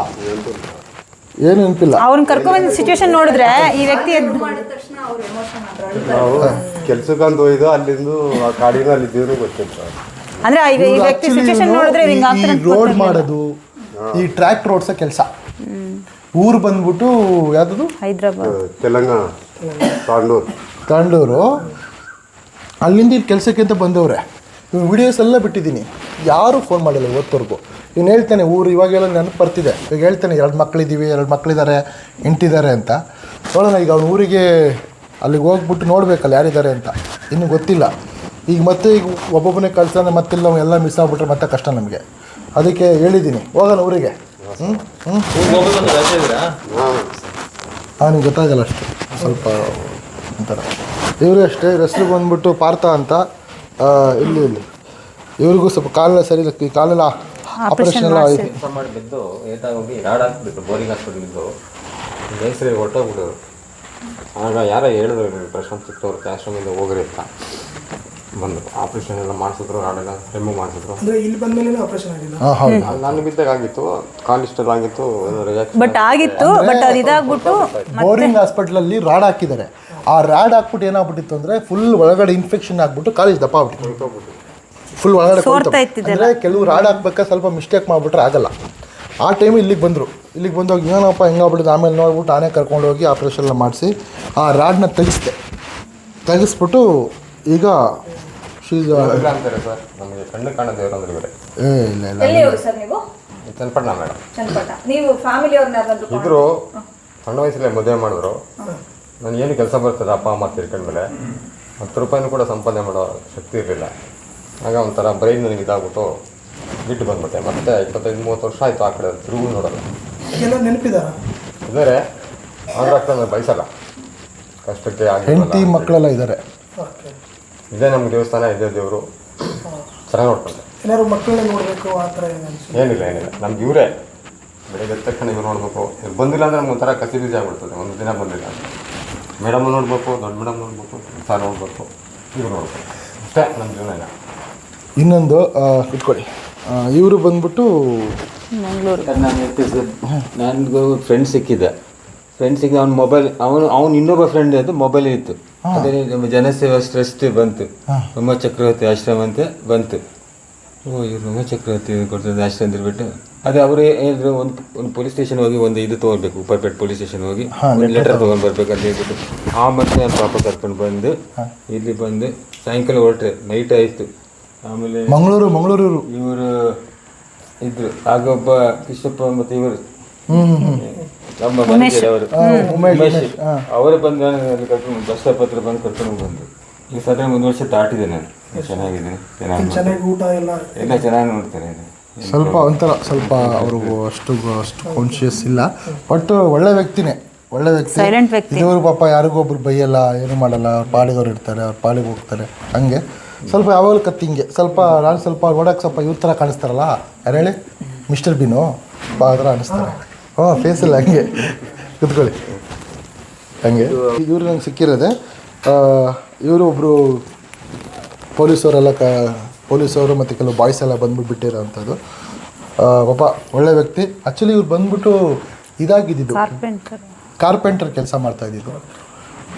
S1: ಏನು ನೆನಪಿಲ್ಲ.
S5: ಅವ್ರನ್ನ ಕರ್ಕೊಂಡ್ ಸಿಚುವೇಶನ್ ನೋಡಿದ್ರೆ ಈ ವ್ಯಕ್ತಿ ಎದ್ದು
S3: ಮಾಡಿದ ತಕ್ಷಣ ಅವ್ರು ಎಮೋಷನ್ ಆದ್ರು
S7: ನಾವು ಕೆಲ್ಸಕ್ಕಂತ ಹೋಯ್ದು ಅಲ್ಲಿಂದ ಆ ಕಾಡಿನ ಅಲ್ಲಿದ್ದೀವ್ರು ಗೊತ್ತಿತ್ತು.
S5: ಅಂದ್ರೆ ಈ ವ್ಯಕ್ತಿ ಸಿಚುವೇಶನ್ ನೋಡಿದ್ರೆ
S1: ಈ-
S5: ಹಿಂಗೆ
S1: ಈ ರೋಡ್ ಮಾಡೋದು ಈ ಟ್ರ್ಯಾಕ್ ರೋಡ್ಸ ಕೆಲಸ. ಊರು ಬಂದ್ಬಿಟ್ಟು ಯಾವ್ದು
S5: ಹೈದ್ರಾಬಾದ್.
S7: ತೆಲಂಗಾಣ ತಾಂಡೂರು
S1: ತಾಂಡೂರು ಅಲ್ಲಿಂದ ಈ ಕೆಲಸಕ್ಕಿಂತ ಬಂದವ್ರೆ. ವಿಡಿಯೋಸ್ ಎಲ್ಲ ಬಿಟ್ಟಿದ್ದೀನಿ. ಯಾರೂ ಫೋನ್ ಮಾಡಿಲ್ಲ ಇವತ್ತವರೆಗೂ. ಇವ್ನು ಹೇಳ್ತಾನೆ, ಊರು ಇವಾಗೆಲ್ಲ ನೆನಪು ಬರ್ತಿದೆ. ಈಗ ಹೇಳ್ತಾನೆ, ಎರಡು ಮಕ್ಕಳಿದ್ದೀವಿ ಎರಡು ಮಕ್ಕಳಿದ್ದಾರೆ ಎಂಟಿದ್ದಾರೆ ಅಂತ. ನೋಡೋಣ, ಈಗ ಅವ್ನ ಊರಿಗೆ ಅಲ್ಲಿಗೆ ಹೋಗ್ಬಿಟ್ಟು ನೋಡಬೇಕಲ್ಲ ಯಾರಿದ್ದಾರೆ ಅಂತ. ಇನ್ನೂ ಗೊತ್ತಿಲ್ಲ. ಈಗ ಮತ್ತೆ ಈಗ ಒಬ್ಬೊಬ್ಬನೇ ಕಳ್ಸೋಣ, ಮತ್ತಿಲ್ಲ ಎಲ್ಲ ಮಿಸ್ ಆಗ್ಬಿಟ್ರೆ ಮತ್ತೆ ಕಷ್ಟ ನಮಗೆ. ಅದಕ್ಕೆ ಹೇಳಿದ್ದೀನಿ. ಹೋಗೋಣ ಊರಿಗೆ. ಹ್ಞೂ ಹ್ಞೂ ಅವನಿಗೆ ಗೊತ್ತಾಗಲ್ಲ ಅಷ್ಟು. ಸ್ವಲ್ಪ ಒಂಥರ. ಇವರು ಅಷ್ಟೇ ಹೆಸರು ಬಂದ್ಬಿಟ್ಟು ಪಾರ್ಥ ಅಂತ. ಇಲ್ಲಿ ಇಲ್ಲಿ. ಇವ್ರಿಗೂ ಸ್ವಲ್ಪ ಕಾಲೆಲ್ಲ ಸರಿ ಇಲ್ಲ. ಈ ಕಾಲೆಲ್ಲ ಆಪರೇಷನ್ ಎಲ್ಲ ಆಯ್ತು
S8: ಕೆಲಸ ಮಾಡಿ ಬಿದ್ದು ಏಟಾಗೋಗಿ ರಾಡ್ ಹಾಕ್ಬಿಟ್ಟು ಬೋರಿಂಗ್ ಹಾಸ್ಪಿಟಲ್ ಬಿದ್ದು. ಬೇಸರಿಗೆ ಹೊಟ್ಟೋಗ್ಬಿಟ್ಟರು ಆಗ ಯಾರೋ ಹೇಳಿದ್ರು ಪ್ರಶಾಂತ್ ಪ್ರಶಾಂತ್ ಕ್ಯಾಶ್ ರೂಮಿಂದ ಹೋಗ್ರಿ ಅಂತ. ಬಂದರು ಆಪ್ರೇಷನ್ ಎಲ್ಲ ಮಾಡಿಸಿದ್ರು ರಾಡೆಲ್ಲ ರಿಮೂವ್ ಮಾಡಿಸಿದ್ರು.
S6: ಅಂದ್ರೆ ಇಲ್ಲಿ ಬಂದ್ಮೇಲೆ ಆಪರೇಷನ್ ಆಗಿಲ್ಲ?
S1: ಹಾಂ ಹೌದು.
S8: ನಾನು ಬಿದ್ದಾಗ ಆಗಿತ್ತು ಕಾಲಿಸ್ಟರ್ ಆಗಿತ್ತು ರಿಯಾಕ್ಷನ್
S5: ಬಟ್ ಆಗಿತ್ತು ಬಟ್ ಅದು ಇದಾಗ್ಬಿಟ್ಟು
S1: ಬೋರಿಂಗ್ ಹಾಸ್ಪಿಟ್ಲಲ್ಲಿ ರಾಡ್ ಹಾಕಿದ್ದಾರೆ. ಆ ರಾಡ್ ಹಾಕ್ಬಿಟ್ಟು ಏನಾಗ್ಬಿಟ್ಟಿತ್ತು ಅಂದರೆ ಫುಲ್ ಒಳಗಡೆ ಇನ್ಫೆಕ್ಷನ್ ಆಗ್ಬಿಟ್ಟು ಕಾಲೇಜ್ ದಪ್ಪ ಆಗ್ಬಿಟ್ಟಿತ್ತು. ಫುಲ್ ಒಳಗಡೆ
S5: ಸೋರ್ತಾ.
S1: ಅಂದರೆ ಕೆಲವು ರಾಡ್ ಹಾಕ್ಬೇಕಾದ್ರೆ ಸ್ವಲ್ಪ ಮಿಸ್ಟೇಕ್ ಮಾಡಿಬಿಟ್ರೆ ಆಗಲ್ಲ. ಆ ಟೈಮ್ ಇಲ್ಲಿಗೆ ಬಂದರು. ಇಲ್ಲಿಗೆ ಬಂದೋಗಿ ಏನಪ್ಪ ಹೆಂಗಾಗ್ಬಿಟ್ಟಿದ್ದು ಆಮೇಲೆ ನೋಡ್ಬಿಟ್ಟು ನಾನೇ ಕರ್ಕೊಂಡು ಹೋಗಿ ಆಪ್ರೇಷನ್ ಮಾಡಿಸಿ ಆ ರಾಡ್ನ ತೆಗಿಸ್ದೆ. ತೆಗಿಸ್ಬಿಟ್ಟು ಈಗ ಶೀಸ್
S8: ಅಂತಾರೆ ಸರ್ ನಮಗೆ ಕಣ್ಣು ಕಾಣೋ ದೇವರು ಅಂದ್ರೆ
S1: ಏ ಇಲ್ಲ ಇಲ್ಲ
S3: ಎಲ್ಲಿಯವರು ಸರ್ ನೀವು?
S8: ಚನ್ನಪಟ್ಟಣ ಮೇಡಮ್.
S3: ಚನ್ನಪಟ್ಟ ನೀವು ಫ್ಯಾಮಿಲಿ ಅವ್ರನ್ನ ಯಾರಾದ್ರೂ
S8: ಇದ್ರು ಸಣ್ಣ ವಯಸ್ಸಲ್ಲೇ ಮದುವೆ ಮಾಡಿದ್ರು. ನಾನು ಏನು ಕೆಲಸ ಬರ್ತದೆ ಅಪ್ಪ ಅಮ್ಮ ತಿರ್ಕೊಂಡ್ಮೇಲೆ ಹತ್ತು ರೂಪಾಯಿನೂ ಕೂಡ ಸಂಪಾದನೆ ಮಾಡೋ ಶಕ್ತಿ ಇರಲಿಲ್ಲ. ಆಗ ಒಂಥರ ಬ್ರೈನ್ ನನಗೆ ಇದಾಗ್ಬಿಟ್ಟು ಬಿಟ್ಟು ಬಂದ್ಬಿಟ್ಟೆ. ಮತ್ತೆ ಇಪ್ಪತ್ತೈದು ಮೂವತ್ತು ವರ್ಷ ಆಯಿತು ಆ ಕಡೆ ತಿರುಗು ನೋಡೋದು
S6: ಎಲ್ಲ ನೆನಪಿದಾರ?
S8: ಇದ್ದಾರೆ ಆದ್ರೆ ಬಯಸಲ್ಲ. ಕಷ್ಟಕ್ಕೆ
S1: ಹೆಂಡತಿ
S8: ಆಗಿ
S1: ಮಕ್ಕಳೆಲ್ಲ ಇದ್ದಾರೆ
S6: ಓಕೆ.
S8: ಇದೇ ನಮ್ಮ ದೇವಸ್ಥಾನ ಇದೇ ದೇವರು. ಚೆನ್ನಾಗಿ ನೋಡ್ಕೊಳ್ತಾರೆ
S6: ಏನಾದ್ರು ಮಕ್ಕಳನ್ನ ನೋಡಬೇಕು ಆ ಥರ ಏನು ಅನ್ಸುತ್ತೆ?
S8: ಏನಿಲ್ಲ ಏನಿಲ್ಲ. ನಮ್ಗೆ ಇವರೇ. ಬೆಳಗ್ಗೆ ಎದ್ದ ತಕ್ಷಣ ಇವ್ರು ನೋಡ್ಬೇಕು. ಇವ್ರು ಬಂದಿಲ್ಲ ಅಂದ್ರೆ ನಮ್ಗೆ ಒಂಥರ ಕಸಿ ಬೀಜ ಆಗ್ಬಿಡ್ತದೆ. ಒಂದು ದಿನ ಬಂದಿಲ್ಲ ಮೇಡಮ್ ನೋಡ್ಬೇಕು ದೊಡ್ಡ ಮೇಡಮ್ ನೋಡ್ಬೇಕು ಸರ್ ನೋಡ್ಬೇಕು. ಇವ್ರು ನೋಡ್ಬೇಕು. ಅಷ್ಟೇ ನಮ್ಮ ಜೀವನ ಇಲ್ಲ
S1: ಇನ್ನೊಂದು ಇಟ್ಕೊಳ್ಳಿ. ಇವರು ಬಂದ್ಬಿಟ್ಟು
S9: ನಾನು ಹೇಳ್ತೀನಿ ಸರ್. ನನಗೂ ಫ್ರೆಂಡ್ ಸಿಕ್ಕಿದ್ದ ಫ್ರೆಂಡ್ ಅವ್ನು ಮೊಬೈಲ್ ಅವನು ಅವನು ಇನ್ನೊಬ್ಬ ಫ್ರೆಂಡ್ ಅದು ಮೊಬೈಲ್ ಇತ್ತು. ಅದೇ ನಮ್ಮ ಜನಸೇವಾ ಟ್ರಸ್ಟ್ ಬಂತು. ಉಮ ಚಕ್ರವರ್ತಿ ಆಶ್ರಮ ಅಂತ ಬಂತು. ಓ ಇವ್ರು ಉಮ ಚಕ್ರವರ್ತಿ ಕೊಡ್ತದೆ ಆಶ್ರಮ ಅಂದಿರ್ಬಿಟ್ಟು ಅದೇ ಅವರು ಏನಿದ್ರು ಒಂದು ಒಂದು ಪೊಲೀಸ್ ಸ್ಟೇಷನ್ ಹೋಗಿ ಒಂದು ಇದು ತೊಗೊಳ್ಬೇಕು ಉಪ್ಪರ್ಪೇಟೆ ಪೊಲೀಸ್ ಸ್ಟೇಷನ್ ಹೋಗಿ ಒಂದು ಲೆಟರ್ ತೊಗೊಂಡು ಬರ್ಬೇಕಂತ ಹೇಳ್ಬಿಟ್ಟು. ಆ ಮತ್ತೆ ನಾನು ಪಾಪ ಕರ್ಕೊಂಡು ಬಂದು ಇಲ್ಲಿ ಬಂದು ಸಾಯಂಕಾಲ ಹೊರಟ್ರೆ ನೈಟ್ ಆಯಿತು. ಆಮೇಲೆ
S1: ಮಂಗಳೂರು ಮಂಗಳೂರು.
S9: ಇವರು ಇದ್ರು. ಆಗ ಒಬ್ಬ ಕೃಷ್ಣಪ್ಪ ಮತ್ತೆ ಇವರು. ನಮ್ಮ
S1: ಮನೆಯವರು ಉಮೇಶ್
S9: ಅವರೇ ಬಂದು ನಾನು ಕರ್ಕೊಂಡು ಬಸ್ ಸ್ಟಾಪ್ ಹತ್ರ ಬಂದು ಕರ್ಕೊಂಡು ಬಂದು. ಈ ಸದ್ಯ ಒಂದು ವರ್ಷ ದಾಟಿದೆ ನಾನು. ಚೆನ್ನಾಗಿದ್ದೀನಿ ಚೆನ್ನಾಗಿ
S6: ಚೆನ್ನಾಗಿ ಊಟ ಎಲ್ಲ?
S9: ಎಲ್ಲ ಚೆನ್ನಾಗಿ ನೋಡ್ತಾರೆ
S1: ಸ್ವಲ್ಪ ಒಂಥರ ಸ್ವಲ್ಪ ಅವ್ರಿಗೂ ಅಷ್ಟು ಅಷ್ಟು ಕಾನ್ಶಿಯಸ್ ಇಲ್ಲ. ಬಟ್ ಒಳ್ಳೆ ವ್ಯಕ್ತಿನೇ ಒಳ್ಳೆ ವ್ಯಕ್ತಿ. ಇವರು ಪಾಪ ಯಾರಿಗೂ ಒಬ್ರು ಬೈಯಲ್ಲ ಏನು ಮಾಡಲ್ಲ ಅವ್ರ ಪಾಳಿಗೆ ಇರ್ತಾರೆ ಅವ್ರ ಪಾಳಿಗೆ ಹೋಗ್ತಾರೆ ಹಂಗೆ. ಸ್ವಲ್ಪ ಯಾವಾಗಲೂ ಕತ್ತಿಂಗೆ ಸ್ವಲ್ಪ ನಾನು ಸ್ವಲ್ಪ ನೋಡೋಕೆ ಸ್ವಲ್ಪ ಇವ್ರ ಥರ ಕಾಣಿಸ್ತಾರಲ್ಲ ಯಾರು ಹೇಳಿ? ಮಿಸ್ಟರ್ ಬಿನು ಆ ಥರ ಅನಿಸ್ತಾರೆ. ಹ್ಞೂ ಫೇಸಲ್ಲಿ ಹಂಗೆ. ಕುತ್ಕೊಳ್ಳಿ. ಹಂಗೆ. ಇವರು ನಂಗೆ ಸಿಕ್ಕಿರೋದೆ. ಇವರು ಒಬ್ಬರು ಪೊಲೀಸವರೆಲ್ಲ ಕ ಪೊಲೀಸವರು ಮತ್ತು ಕೆಲವು ಬಾಯ್ಸ್ ಎಲ್ಲ ಬಂದ್ಬಿಟ್ಟು ಬಿಟ್ಟಿರೋ ಅಂಥದ್ದು ಪಾಪ ಒಳ್ಳೆ ವ್ಯಕ್ತಿ. ಆ್ಯಕ್ಚುಲಿ ಇವ್ರು ಬಂದ್ಬಿಟ್ಟು ಇದಾಗಿದ್ದು
S5: ಕಾರ್ಪೆಂಟರ್
S1: ಕಾರ್ಪೆಂಟರ್ ಕೆಲಸ ಮಾಡ್ತಾ ಇದ್ದಿದ್ದು.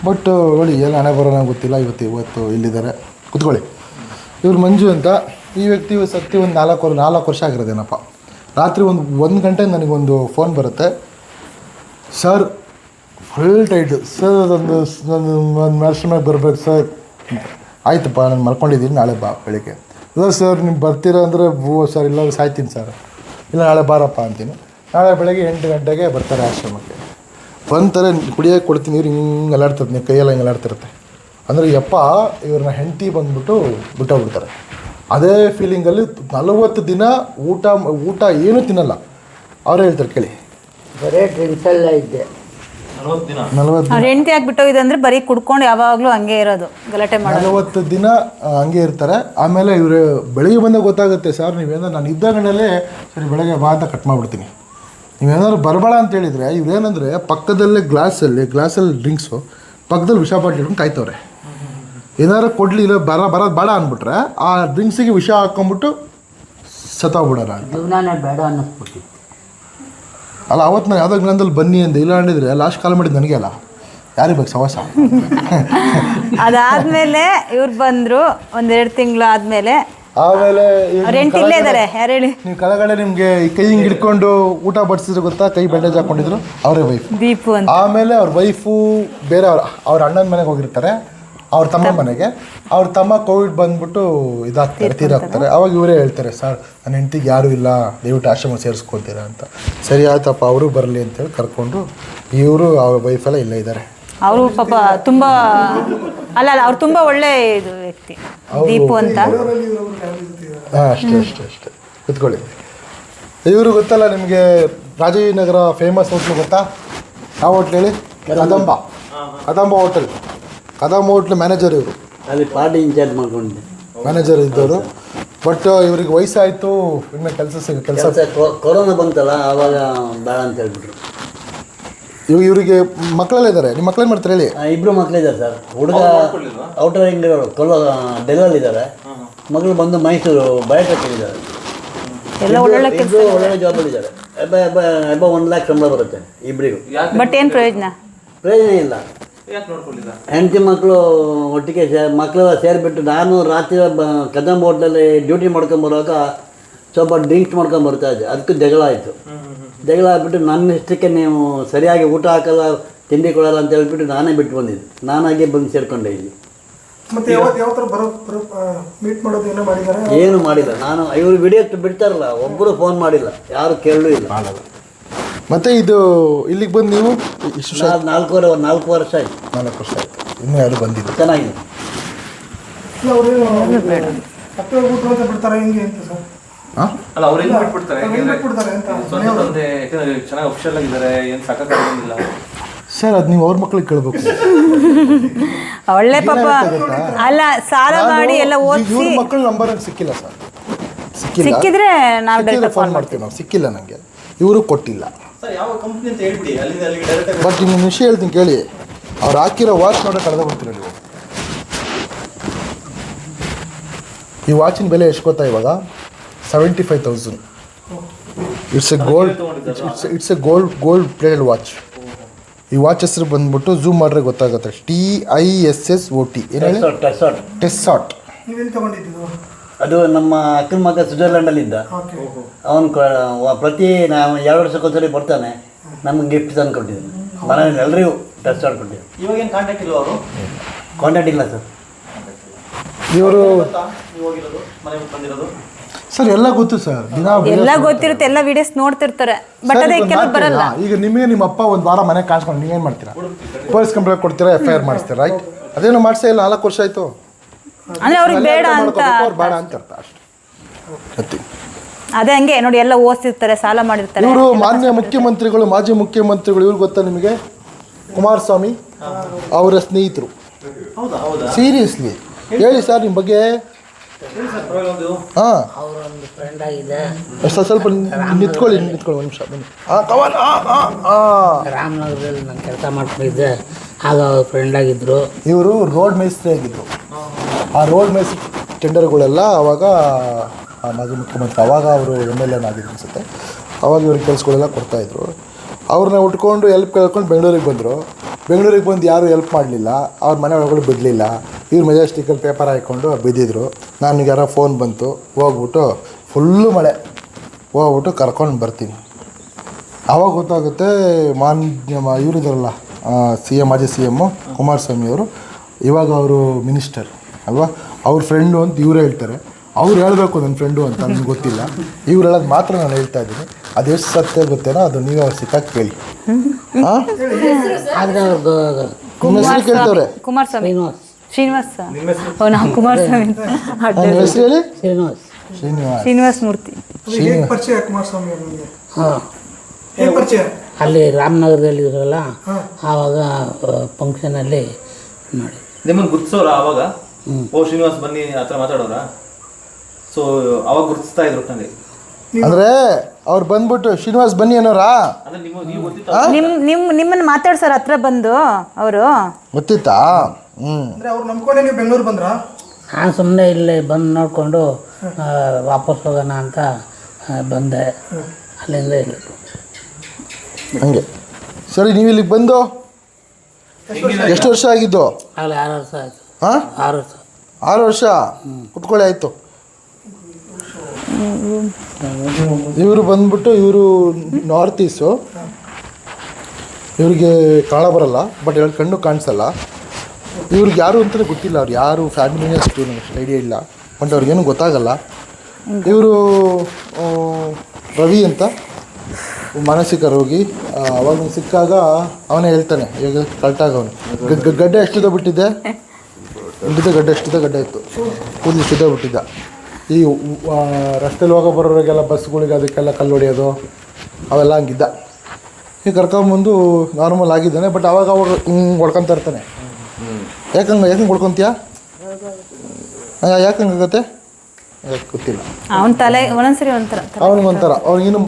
S1: ಬಟ್ ಹೇಳಿ ಏನು ಹಣೆ ಬರೋಣ ಗೊತ್ತಿಲ್ಲ. ಇವತ್ತು ಇವತ್ತು ಇಲ್ಲಿದ್ದಾರೆ. ಕುತ್ಕೊಳ್ಳಿ. ಇವ್ರು ಮಂಜು ಅಂತ. ಈ ವ್ಯಕ್ತಿ ಸತ್ತಿ ಒಂದು ನಾಲ್ಕು ನಾಲ್ಕು ವರ್ಷ ಆಗಿರೋದೇನಪ್ಪ. ರಾತ್ರಿ ಒಂದು ಒಂದು ಗಂಟೆ ನನಗೊಂದು ಫೋನ್ ಬರುತ್ತೆ. ಸರ್ ಫುಲ್ ಟೈಟ್ ಸರ್ ಅದೊಂದು ಸ್- ನಾನು ಒಂದು ಮ್ಯಾರೇಜ್ ಮೇಲೆ ಬರಬೇಕು, ಸರ್. ಆಯ್ತಪ್ಪ, ನಾನು ಮಲ್ಕೊಂಡಿದ್ದೀನಿ, ನಾಳೆ ಬಾ, ಬೆಳಿಗ್ಗೆ. ಇಲ್ಲ, ಸರ್, ನೀವು ಬರ್ತೀರಾ ಅಂದರೆ, ಓ, ಸರ್, ಇಲ್ಲ, ಸಾಯ್ತೀನಿ, ಸರ್. ಇಲ್ಲ, ನಾಳೆ ಬಾರಪ್ಪ, ಅಂತೀನಿ. ನಾಳೆ ಬೆಳಗ್ಗೆ ಎಂಟು ಗಂಟೆಗೆ ಬರ್ತಾರೆ ಆಶ್ರಮಕ್ಕೆ. ಬಂತಾರೆ ಕುಡಿಯೋಕೆ ಕೊಡ್ತೀನಿ ಇವ್ರು ಹಿಂಗೆ ಅಲ್ಲಾಡ್ತಿರ್ತೀನಿ ಕೈಯೆಲ್ಲ ಹಿಂಗೆ ಅಲ್ಲಾಡ್ತಿರುತ್ತೆ. ಅಂದರೆ, ಯಪ್ಪ, ಇವ್ರನ್ನ ಹೆಂಡತಿ ಬಂದುಬಿಟ್ಟು ಬಿಟ್ಟೋಗ್ಬಿಡ್ತಾರೆ. ಅದೇ ಫೀಲಿಂಗಲ್ಲಿ ನಲವತ್ತು ದಿನ ಊಟ ಊಟ ಏನೂ ತಿನ್ನಲ್ಲ. ಅವ್ರು ಹೇಳ್ತಾರೆ ಕೇಳಿ.
S2: ಬರೇ ಡ್ರಿಂಕ್ಸಲ್ಲೇ ಇದ್ದೆ.
S4: ನಲವತ್ತು
S5: ಅವ್ರ ಹೆಂಡತಿ ಆಗ್ಬಿಟ್ಟೋಗಿದೆ ಅಂದ್ರೆ ಬರೀ ಕುಡ್ಕೊಂಡು ಯಾವಾಗಲೂ ಹಂಗೆ ಇರೋದು ಗಲಾಟೆ ಮಾಡೋದು.
S1: ನಲವತ್ತು ದಿನ ಆ, ಹಂಗೆ ಇರ್ತಾರೆ. ಆಮೇಲೆ ಇವರು ಬೆಳಿಗ್ಗೆ ಬಂದಾಗ ಗೊತ್ತಾಗುತ್ತೆ ಸರ್ ನೀವೇನಾದ್ರು ನಾನು ಇದ್ದಾಗಲೇ ಸರಿ ಬೆಳಗ್ಗೆ ಬಾ ಅಂತ ಕಟ್ ಮಾಡಿಬಿಡ್ತೀನಿ. ನೀವೇನಾದ್ರು ಬರಬೇಡ ಅಂತ ಹೇಳಿದರೆ ಇವ್ರೇನಂದರೆ ಪಕ್ಕದಲ್ಲೇ ಗ್ಲಾಸಲ್ಲಿ ಗ್ಲಾಸಲ್ಲಿ ಡ್ರಿಂಕ್ಸು ಪಕ್ಕದಲ್ಲಿ ವಿಷ ಬಾಟ್ಲಿ ಇಟ್ಕೊಂಡು ಕಾಯ್ತವ್ರೆ ಏನಾರು ಕೊಡಲಿ ಇಲ್ಲ ಬರ ಬರೋದು ಬೇಡ ಅಂದ್ಬಿಟ್ರೆ ಆ ಡ್ರಿಂಕ್ಸಿಗೆ ವಿಷ ಹಾಕ್ಕೊಂಬಿಟ್ಟು ಸತ್ತೋಗ್ಬಿಡೋಣ ಅಂತ.
S2: ಜೀವನಾನೇ ಬೇಡ
S1: ಅಲ್ಲ ಅವತ್ತು ನಾನು ಯಾವುದೋ ಜ್ಞಾನದಲ್ಲಿ ಬನ್ನಿ ಅಂತ ಇಲ್ಲ ಅಂದಿದ್ರೆ ಲಾಸ್ಟ್ ಕಾಲ್ ಮಾಡಿದ್ದು ನನಗೆ ಅಲ್ಲ. ಯಾರಿಗೆ ಬೇಕು ಸವಾಸ?
S5: ಅದಾದ್ಮೇಲೆ ಇವ್ರು ಬಂದ್ರು ಒಂದೆರಡು ತಿಂಗಳು ಆದ್ಮೇಲೆ.
S1: ಆಮೇಲೆ
S5: ಇಲ್ಲೇ ಇದ್ದಾರೆ ಯಾರು ಹೇಳಿ?
S1: ನೀವು ಕೆಳಗಡೆ ನಿಮಗೆ ಕೈ ಹಿಂಗೆ ಹಿಡ್ಕೊಂಡು ಊಟ ಬಡಿಸಿದ್ರು ಗೊತ್ತಾ? ಕೈ ಬ್ಯಾಂಡೇಜ್ ಹಾಕೊಂಡಿದ್ರು ಅವರೇ ವೈಫ್
S5: ದೀಪು ಅಂತ.
S1: ಆಮೇಲೆ ಅವ್ರ ವೈಫು ಬೇರೆ ಅವ್ರ ಅವ್ರ ಅಣ್ಣನ ಮನೆಗೆ ಹೋಗಿರ್ತಾರೆ. ಅವ್ರ ತಮ್ಮ ಮನೆಗೆ. ಅವ್ರ ತಮ್ಮ ಕೋವಿಡ್ ಬಂದ್ಬಿಟ್ಟು ಇದಾಗ್ತಾರೆ ತೀರಾಗ್ತಾರೆ. ಅವಾಗ ಇವರೇ ಹೇಳ್ತಾರೆ ಸರ್ ನನ್ನ ಹೆಂಡತಿಗೆ ಯಾರೂ ಇಲ್ಲ ದಯವಿಟ್ಟು ಆಶ್ರಮ ಸೇರಿಸ್ಕೊಳ್ತೀರಾ ಅಂತ. ಸರಿ ಆಯ್ತಪ್ಪ ಅವರು ಬರಲಿ ಅಂತೇಳಿ ಕರ್ಕೊಂಡು ಇವರು ಅವ್ರ ವೈಫೆಲ್ಲ ಇಲ್ಲೇ ಇದ್ದಾರೆ.
S5: ಅವರು ಪಾಪ ತುಂಬಾ ಅಲ್ಲ ಅಲ್ಲ ಅವ್ರು ತುಂಬಾ ಒಳ್ಳೆ ಇದು ವ್ಯಕ್ತಿ ದೀಪು ಅಂತ.
S1: ಹಾಂ ಅಷ್ಟೇ ಅಷ್ಟೇ ಅಷ್ಟೇ. ಕುತ್ಕೊಳ್ಳಿ. ಇವರು ಗೊತ್ತಲ್ಲ ನಿಮಗೆ ರಾಜೀವ್ನಗರ ಫೇಮಸ್ ಹೋಟ್ಲು ಗೊತ್ತಾ? ಯಾವ ಹೋಟ್ಲ್ ಹೇಳಿ? Kadamba. Kadamba. Hotel Kadamba hotel manager ಇವರು.
S2: ಅಲ್ಲಿ ಪಾರ್ಟಿ ಇನ್ಚಾರ್ಜ್ ಮಾಡ್ಕೊಂಡಿದ್ದೆ
S1: ಮ್ಯಾನೇಜರ್ ಇದ್ದವರು. ಬಟ್ ಇವ್ರಿಗೆ ವಯಸ್ಸಾಯಿತು ಇನ್ನು ಕೆಲಸ ಸಿಗ ಕೆಲಸ
S2: ಕೊರೋನಾ ಬಂತಲ್ಲ ಆವಾಗ ಬೇಡ ಅಂತ ಹೇಳ್ಬಿಟ್ರು.
S1: ಇವ್ ಇವರಿಗೆ ಮಕ್ಕಳೆಲ್ಲ ಇದ್ದಾರೆ ನಿಮ್ಮ ಮಕ್ಕಳೇನು ಮಾಡ್ತಾರೆ ಹೇಳಿ?
S2: ಆ, ಇಬ್ರು ಮಕ್ಕಳಿದ್ದಾರೆ ಸರ್. ಹುಡುಗ ಔಟರ್ ಹಿಂಗ್ ಕೊಲ್ಲ ಡೆಲ್ಲಲ್ಲಿದ್ದಾರೆ ಮಗಳು ಬಂದು ಮೈಸೂರು ಬಯೋಟೆಕ್ ಇದ್ದಾರೆ
S5: ಎಲ್ಲ ಒಳ್ಳೊಳ್ಳೆ ಕೆಲಸ
S2: ಇಬ್ರು ಒಳ್ಳೆ ಜಾಬಲ್ಲಿದ್ದಾರೆ ಎಬ್ಬ ಎಬ್ಬ ಎಬ್ಬ ಒಂದು ಲ್ಯಾಕ್ ಸಂಬಳ ಬರುತ್ತೆ ಇಬ್ಬರಿಗೂ
S5: ಬಟ್ ಏನು ಪ್ರಯೋಜನ?
S2: ಪ್ರಯೋಜನ ಇಲ್ಲ. ಹೆಂಡತಿ ಮಕ್ಕಳು ಒಟ್ಟಿಗೆ ಸೇ ಮಕ್ಕಳೆಲ್ಲ ಸೇರಿಬಿಟ್ಟು ನಾನು ರಾತ್ರಿ ಬ ಕದಂಬ ಹೋಟ್ಲಲ್ಲಿ ಡ್ಯೂಟಿ ಮಾಡ್ಕೊಂಬರುವಾಗ ಸ್ವಲ್ಪ ಡ್ರಿಂಕ್ಸ್ ಮಾಡ್ಕೊಂಬರ್ತಾ ಇದ್ದೆ. ಅದಕ್ಕೆ ಜಗಳ ಆಯಿತು. ಜಗಳ ಆಗಿಬಿಟ್ಟು ನನ್ನ ಇಷ್ಟಕ್ಕೆ ನೀವು ಸರಿಯಾಗಿ ಊಟ ಹಾಕಲ್ಲ ತಿಂಡಿ ಕೊಡಲ್ಲ ಅಂತ ಹೇಳ್ಬಿಟ್ಟು ನಾನೇ ಬಿಟ್ಟು ಬಂದಿದ್ದೆ. ನಾನಾಗೆ ಬಂದು ಸೇರ್ಕೊಂಡೆ ಇಲ್ಲಿ.
S6: ಮತ್ತೆ ಯಾವತ್ತು ಯಾವ ಥರ ಬರೋ ಬರೋ ಮೀಟ್ ಮಾಡೋದು ಏನೋ ಮಾಡಿದ್ದಾರೆ
S2: ಏನು ಮಾಡಿಲ್ಲ. ನಾನು ಇವರು ವಿಡಿಯೋ ಬಿಡ್ತಾರಲ್ಲ ಒಬ್ಬರು ಫೋನ್ ಮಾಡಿಲ್ಲ. ಯಾರು ಕೇಳಲೂ ಇಲ್ಲ.
S1: ಮತ್ತೆ ಇದು ಇಲ್ಲಿಗೆ ಬಂದು ನೀವು ಇಷ್ಟು ವರ್ಷ
S2: ನಾಲ್ಕು ನಾಲ್ಕೂವರೆ ನಾಲ್ಕು ವರ್ಷ ಆಯ್ತು.
S1: ನಾಲ್ಕು ವರ್ಷ ಆಯಿತು. ಇನ್ನೂ ಯಾರು ಬಂದಿಲ್ಲ.
S2: ಚೆನ್ನಾಗಿದೆ.
S6: ಅಂತ ಬಿಡ್ತಾರೆ ಹೆಂಗೆ ಅಂತ ಸರ್?
S1: ಹಾಂ
S4: ಅಲ್ಲ ಅವ್ರು ಹೆಂಗ್ ಬಿಟ್ಬಿಡ್ತಾರೆ?
S6: ಅವ್ರು ಹೆಂಗ್ ಬಿಟ್ಬಿಡ್ತಾರೆ ಅಂತ.
S4: ಸ್ವಂತ ತಂದೆ ಯಾಕಂದ್ರೆ ಚೆನ್ನಾಗಿ ಅಫಿಷಿಯಲ್ ಆಗಿದ್ದಾರೆ ಏನು ಸಾಕಾಗಿಲ್ಲ
S1: ಸರ್ ಅದು ನೀವು ಅವ್ರ ಮಕ್ಳಿಗೆ ಕೇಳಬೇಕು.
S5: ಒಳ್ಳೆ ಪಾಪ. ಅಲ್ಲ ಸಾಲ ಮಾಡಿ ಎಲ್ಲ ಓದಿಸಿ
S1: ಇವ್ರ ಮಕ್ಕಳ ನಂಬರ್ ಸಿಕ್ಕಿಲ್ಲ ಸರ್. ಸಿಕ್ಕಿಲ್ಲ.
S5: ಸಿಕ್ಕಿದ್ರೆ ನಾವು
S1: ಸಿಕ್ಕಿದ್ರೆ ಫೋನ್ ಮಾಡ್ತೀವಿ ನಾವು. ಸಿಕ್ಕಿಲ್ಲ ನನಗೆ ಇವರು ಕೊಟ್ಟಿಲ್ಲ.
S4: ಸರ್ ಯಾವ ಕಂಪ್ನಿ ಅಂತ ಹೇಳ್ಬಿಡಿ. ಅಲ್ಲಿಂದ ಅಲ್ಲಿಗೆ ಡೈರೆಕ್ಟ್
S1: ಬಟ್ ಇನ್ನೊಂದು ವಿಷಯ ಹೇಳ್ತೀನಿ ಕೇಳಿ. ಅವ್ರು ಹಾಕಿರೋ ವಾಚ್ ನೋಡೋ ಕಳೆದ ಬರ್ತೀರ ನೀವು? ಈ ವಾಚಿನ ಬೆಲೆ ಎಷ್ಟು ಗೊತ್ತಾ ಇವಾಗ? Seventy five thousand it's a gold it's it's a gold gold plated watch ಈ ವಾಚ್ ಹೆಸರು ಬಂದ್ಬಿಟ್ಟು ಝೂಮ್ ಮಾಡ್ರೆ ಗೊತ್ತಾಗುತ್ತೆ. T I S S O T ಏನು ಹೇಳಿ?
S2: ಟೆಸ್ಸಾಟ್
S1: ಟೆಸ್ಸಾಟ್
S6: ನೀವೇನು ತಗೊಂಡಿದ್ದು
S2: ಅದು ನಮ್ಮ ಅಕ್ಕನ ಮಗ ಸ್ವಿಟ್ಜರ್ಲ್ಯಾಂಡಲ್ಲಿದ್ದ
S6: ಓಕೆ
S2: ಅವನು ಪ್ರತಿ ನಾವು ಎರಡು ವರ್ಷಕ್ಕೊಂದ್ಸರಿ ಬರ್ತಾನೆ. ನಮ್ಗೆ ಗಿಫ್ಟ್ ತಂದು ಕೊಟ್ಟಿದ್ದಾನೆ. ಮನೆಯಲ್ಲಿ ಎಲ್ಲರಿಗೂ ಟೆಸ್ಟ್ ಕೊಟ್ಟಿದ್ದಾನೆ.
S4: ಇವಾಗ ಏನು ಕಾಂಟ್ಯಾಕ್ಟ್ ಇಲ್ಲ ಅವರು?
S2: ಕಾಂಟ್ಯಾಕ್ಟ್ ಇಲ್ಲ ಸರ್.
S1: ಇವರು
S4: ನೀವು ಹೋಗಿರೋದು? ಮನೆಗೆ ಬಂದಿರೋದು?
S1: ಸರ್ ಎಲ್ಲ ಗೊತ್ತು ಸರ್. ದಿನ
S5: ಎಲ್ಲ ಗೊತ್ತಿರುತ್ತೆ ಎಲ್ಲ ವಿಡಿಯೋಸ್ ನೋಡ್ತಿರ್ತಾರೆ. ಬಟ್ ಅದೇ
S1: ಈಗ
S5: ಕೆಲವು ಬರಲ್ಲ.
S1: ಈಗ ನಿಮಗೆ ನಿಮ್ಮ ಅಪ್ಪ ಒಂದು ವಾರ ಮನೆ ಕಾಸ್ಕೊಂಡು ನೀವೇನು ಮಾಡ್ತೀರಾ? ಪೊಲೀಸ್ ಕಂಪ್ಲೇಂಟ್ ಕೊಡ್ತೀರಾ ಎಫ್ ಐ ಆರ್ ಮಾಡಿಸ್ತೀರಾ ರೈಟ್ ಅದೇನೋ ಮಾಡಿಸೇ ಇಲ್ಲ ನಾಲ್ಕು ವರ್ಷ ಆಯಿತು.
S5: ಅಂದ್ರೆ ಅವ್ರಿಗೆ ಬೇಡ ಅಂತ
S1: ಅವ್ರು ಬೇಡ ಅಂತ ಅರ್ಥ. ಅಷ್ಟೇ. ಅತಿ
S5: ಅದೇ ಹಂಗೆ ನೋಡಿ ಎಲ್ಲ ಓದಿರ್ತಾರೆ ಸಾಲ ಮಾಡಿರ್ತಾರೆ.
S1: ಇವರು ಮಾನ್ಯ ಮುಖ್ಯಮಂತ್ರಿಗಳು ಮಾಜಿ ಮುಖ್ಯಮಂತ್ರಿಗಳು ಇವ್ರು ಗೊತ್ತಾ ನಿಮಗೆ? ಕುಮಾರಸ್ವಾಮಿ ಅವರ ಸ್ನೇಹಿತರು. ಸೀರಿಯಸ್ಲಿ ಹೇಳಿ ಸರ್ ನಿಮ್ಮ ಬಗ್ಗೆ. ಹಾಂ. ಸ್ವಲ್ಪ ಸ್ವಲ್ಪ ನಿಂತ್ಕೊಳ್ಳಿ ನಿಂತ್ಕೊಳ್ಳಿ ಒಂದು ನಿಮಿಷ ಬನ್ನಿ. ಹಾಂ ಕವನ್ ಹಾಂ
S10: ರಾಮನಗರದಲ್ಲಿ ನಾನು ಕೆಲಸ ಮಾಡ್ಕೊಂಡಿದ್ದೆ ಆಗ ಅವ್ರ ಫ್ರೆಂಡ್ ಆಗಿದ್ರು.
S1: ಇವರು ರೋಡ್ ಮೇಸ್ತ್ರಿ ಆಗಿದ್ರು. ಆ ರೋಡ್ ಮೇಸ್ ಟೆಂಡರ್ಗಳೆಲ್ಲ ಅವಾಗ, ಆ ಮಾಜಿ ಮುಖ್ಯಮಂತ್ರಿ, ಅವಾಗ ಅವರು ಎಂ ಎಲ್ ಎನ್ ಆಗಿದ್ರು ಅನಿಸುತ್ತೆ. ಅವಾಗ ಇವ್ರಿಗೆ ಕೆಲಸಗಳೆಲ್ಲ ಕೊಡ್ತಾಯಿದ್ರು ಅವ್ರನ್ನ ಉಟ್ಕೊಂಡು ಎಲ್ಪ್ ಕೇಳ್ಕೊಂಡು ಬೆಂಗಳೂರಿಗೆ ಬಂದರು. ಬೆಂಗಳೂರಿಗೆ ಬಂದು ಯಾರೂ ಎಲ್ಪ್ ಮಾಡಲಿಲ್ಲ. ಅವ್ರ ಮನೆ ಒಳಗಡೆ ಬಿದ್ದಲಿಲ್ಲ ಇವ್ರು ಮೆಜೆಸ್ಟಿಕಲ್ಲಿ ಪೇಪರ್ ಹಾಕ್ಕೊಂಡು ಬಿದ್ದಿದ್ರು. ನನಗೆ ಯಾರೋ ಫೋನ್ ಬಂತು. ಹೋಗ್ಬಿಟ್ಟು ಫುಲ್ಲು ಮಳೆ. ಹೋಗ್ಬಿಟ್ಟು ಕರ್ಕೊಂಡು ಬರ್ತೀನಿ. ಆವಾಗ ಗೊತ್ತಾಗುತ್ತೆ ಮಾನ್ಯ, ಇವರಿದಾರಲ್ಲ ಸಿ ಎಂ ಮಾಜಿ ಸಿ ಎಮ್ಮು ಕುಮಾರಸ್ವಾಮಿ ಅವರು. ಇವಾಗ ಅವರು ಮಿನಿಸ್ಟರ್ ಅಲ್ವಾ? ಅವ್ರ ಫ್ರೆಂಡು ಅಂತ ಇವ್ರು ಹೇಳ್ತಾರೆ. ಅವ್ರು ಹೇಳಬೇಕು ನನ್ನ ಫ್ರೆಂಡು ಅಂತ ನನಗೆ ಗೊತ್ತಿಲ್ಲ. ಇವ್ರು ಹೇಳೋದು ಮಾತ್ರ ನಾನು ಹೇಳ್ತಾ ಇದ್ದೀನಿ. ಅದು ಎಷ್ಟು ಸತ್ಯ ಗೊತ್ತೇನೋ ಅದು ನೀವೇ ಅವ್ರು ಸಿಕ್ಕಾಗಿ ಕೇಳಿ ಹಾಂ ಹೆಸರು ಕೇಳ್ತವ್ರೆ?
S5: ಕುಮಾರಸ್ವಾಮಿ.
S10: ಶ್ರೀನಿವಾಸ್.
S5: ಶ್ರೀನಿವಾಸ. ಓ ನಾವು ಕುಮಾರಸ್ವಾಮಿ
S1: ಹೆಸರು ಹೇಳಿ?
S10: ಶ್ರೀನಿವಾಸ್.
S1: ಶ್ರೀನಿವಾಸ್.
S5: ಶ್ರೀನಿವಾಸ ಮೂರ್ತಿ.
S6: ಪರಿಚಯ ಕುಮಾರಸ್ವಾಮಿ
S10: ಹಾಂ.
S6: ಪರಿಚಯ?
S10: ಅಲ್ಲಿ ರಾಮನಗರದಲ್ಲಿ ಇದ್ರಲ್ಲ ಆವಾಗ ಫಂಕ್ಷನಲ್ಲಿ ನೋಡಿ
S4: ನಿಮ್ಮನ್ನು ಗುರ್ತಿಸೋರ ಅವಾಗ? ಓ ಶ್ರೀನಿವಾಸ್ ಬನ್ನಿ ಆ ಥರ ಮಾತಾಡೋರ ಸೊ ಅವಾಗ ಗುರುತಿಸ್ತಾ ಇದ್ರು ನನಗೆ
S1: ಅಂದ್ರೆ ಅವ್ರು ಬಂದ್ಬಿಟ್ಟು ಶ್ರೀನಿವಾಸ್ ಬನ್ನಿ ಅನ್ನೋರಾ?
S4: ಅಂದ್ರೆ ನೀವು ನೀವು ಗೊತ್ತಿತ್ತ
S5: ನಿಮ್ ನಿಮ್ ನಿಮ್ಮನ್ನ ಮಾತಾಡ್ಸಾರ ಹತ್ರ ಬಂದು ಅವರು.
S1: ಗೊತ್ತಿತ್ತಾ? ಹ್ಞೂ
S6: ಅಂದ್ರೆ ಅವ್ರು ನಂಬ್ಕೊಂಡೆ ನೀವು ಬೆಂಗಳೂರು ಬಂದ್ರಾ?
S10: ನಾನು ಸುಮ್ಮನೆ ಇಲ್ಲಿ ಬಂದು ನೋಡಿಕೊಂಡು ವಾಪಸ್ ಹೋಗೋಣ ಅಂತ ಆ, ಬಂದೆ. ಅಲ್ಲಿಂದ ಇಲ್ಲಿ.
S1: ಹಂಗೆ. ಸರಿ ನೀವು ಇಲ್ಲಿಗೆ ಬಂದು? ಎಷ್ಟು ವರ್ಷ ಆಗಿದ್ದು?
S10: ಆಗಲೇ ಆರು ವರ್ಷ ಆಯಿತು.
S1: ಹಾಂ
S10: ಆರು ವರ್ಷ.
S1: ಆರು ವರ್ಷ ಕುತ್ಕೊಳ್ಳಿ, ಆಯಿತು. ಇವರು ಬಂದ್ಬಿಟ್ಟು ಇವರು ನಾರ್ತ್ ಈಸ್ಟು ಇವ್ರಿಗೆ ಕಾಳ ಬರಲ್ಲ ಬಟ್ ಎರಡು ಕಣ್ಣು ಕಾಣಿಸಲ್ಲ. ಇವ್ರಿಗೆ ಯಾರು ಅಂತಲೇ ಗೊತ್ತಿಲ್ಲ, ಅವ್ರು ಯಾರು ಫ್ಯಾಮಿಲಿನೇ ಅಷ್ಟು ನನಗೆ ಐಡಿಯಾ ಇಲ್ಲ ಬಟ್ ಅವ್ರಿಗೇನು ಗೊತ್ತಾಗಲ್ಲ. ಇವರು ರವಿ ಅಂತ, ಮಾನಸಿಕ ರೋಗಿ. ಅವಾಗ ಸಿಕ್ಕಾಗ ಅವನೇ ಹೇಳ್ತಾನೆ, ಈಗ ಕರೆಕ್ಟಾಗವನು ಗಡ್ಡೆ ಎಷ್ಟಿದೆ ಬಿಟ್ಟಿದ್ದೆ? ಇಲ್ಲಿದ್ದ ಗಡ್ಡೆ ಎಷ್ಟಿದೆ ಗಡ್ಡೆ ಇತ್ತು. ಕೂದಲು ಇಷ್ಟಿದೆ ಬಿಟ್ಟಿದ್ದ. ಈ ರಸ್ತೆಲಿ ಹೋಗೋ ಬರೋರಿಗೆಲ್ಲ ಬಸ್ಗಳಿಗೆ ಅದಕ್ಕೆಲ್ಲ ಕಲ್ಲು ಹೊಡೆಯೋದು ಅವೆಲ್ಲ ಹಂಗಿದ್ದ. ಈಗ ಕರ್ಕೊಂಬಂದು ನಾರ್ಮಲ್ ಆಗಿದ್ದಾನೆ ಬಟ್ ಅವಾಗ ಅವಾಗ ಹಿಂಗೆ ಹೊಡ್ಕೊತಾ ಇರ್ತಾನೆ. ಯಾಕಂಗೆ ಯಾಕಂಗೆ ಹೊಡ್ಕೊತೀಯ? ಯಾಕಂಗಾಗತ್ತೆ ಗೊತ್ತಿಲ್ಲ.
S5: ಅವನ ತಲೆ ಒಂದೊಂದ್ಸರಿ ಒಂಥರ
S1: ಅವನಿಗೊಂಥರ ಅವ್ನಿಗಿನ್ನು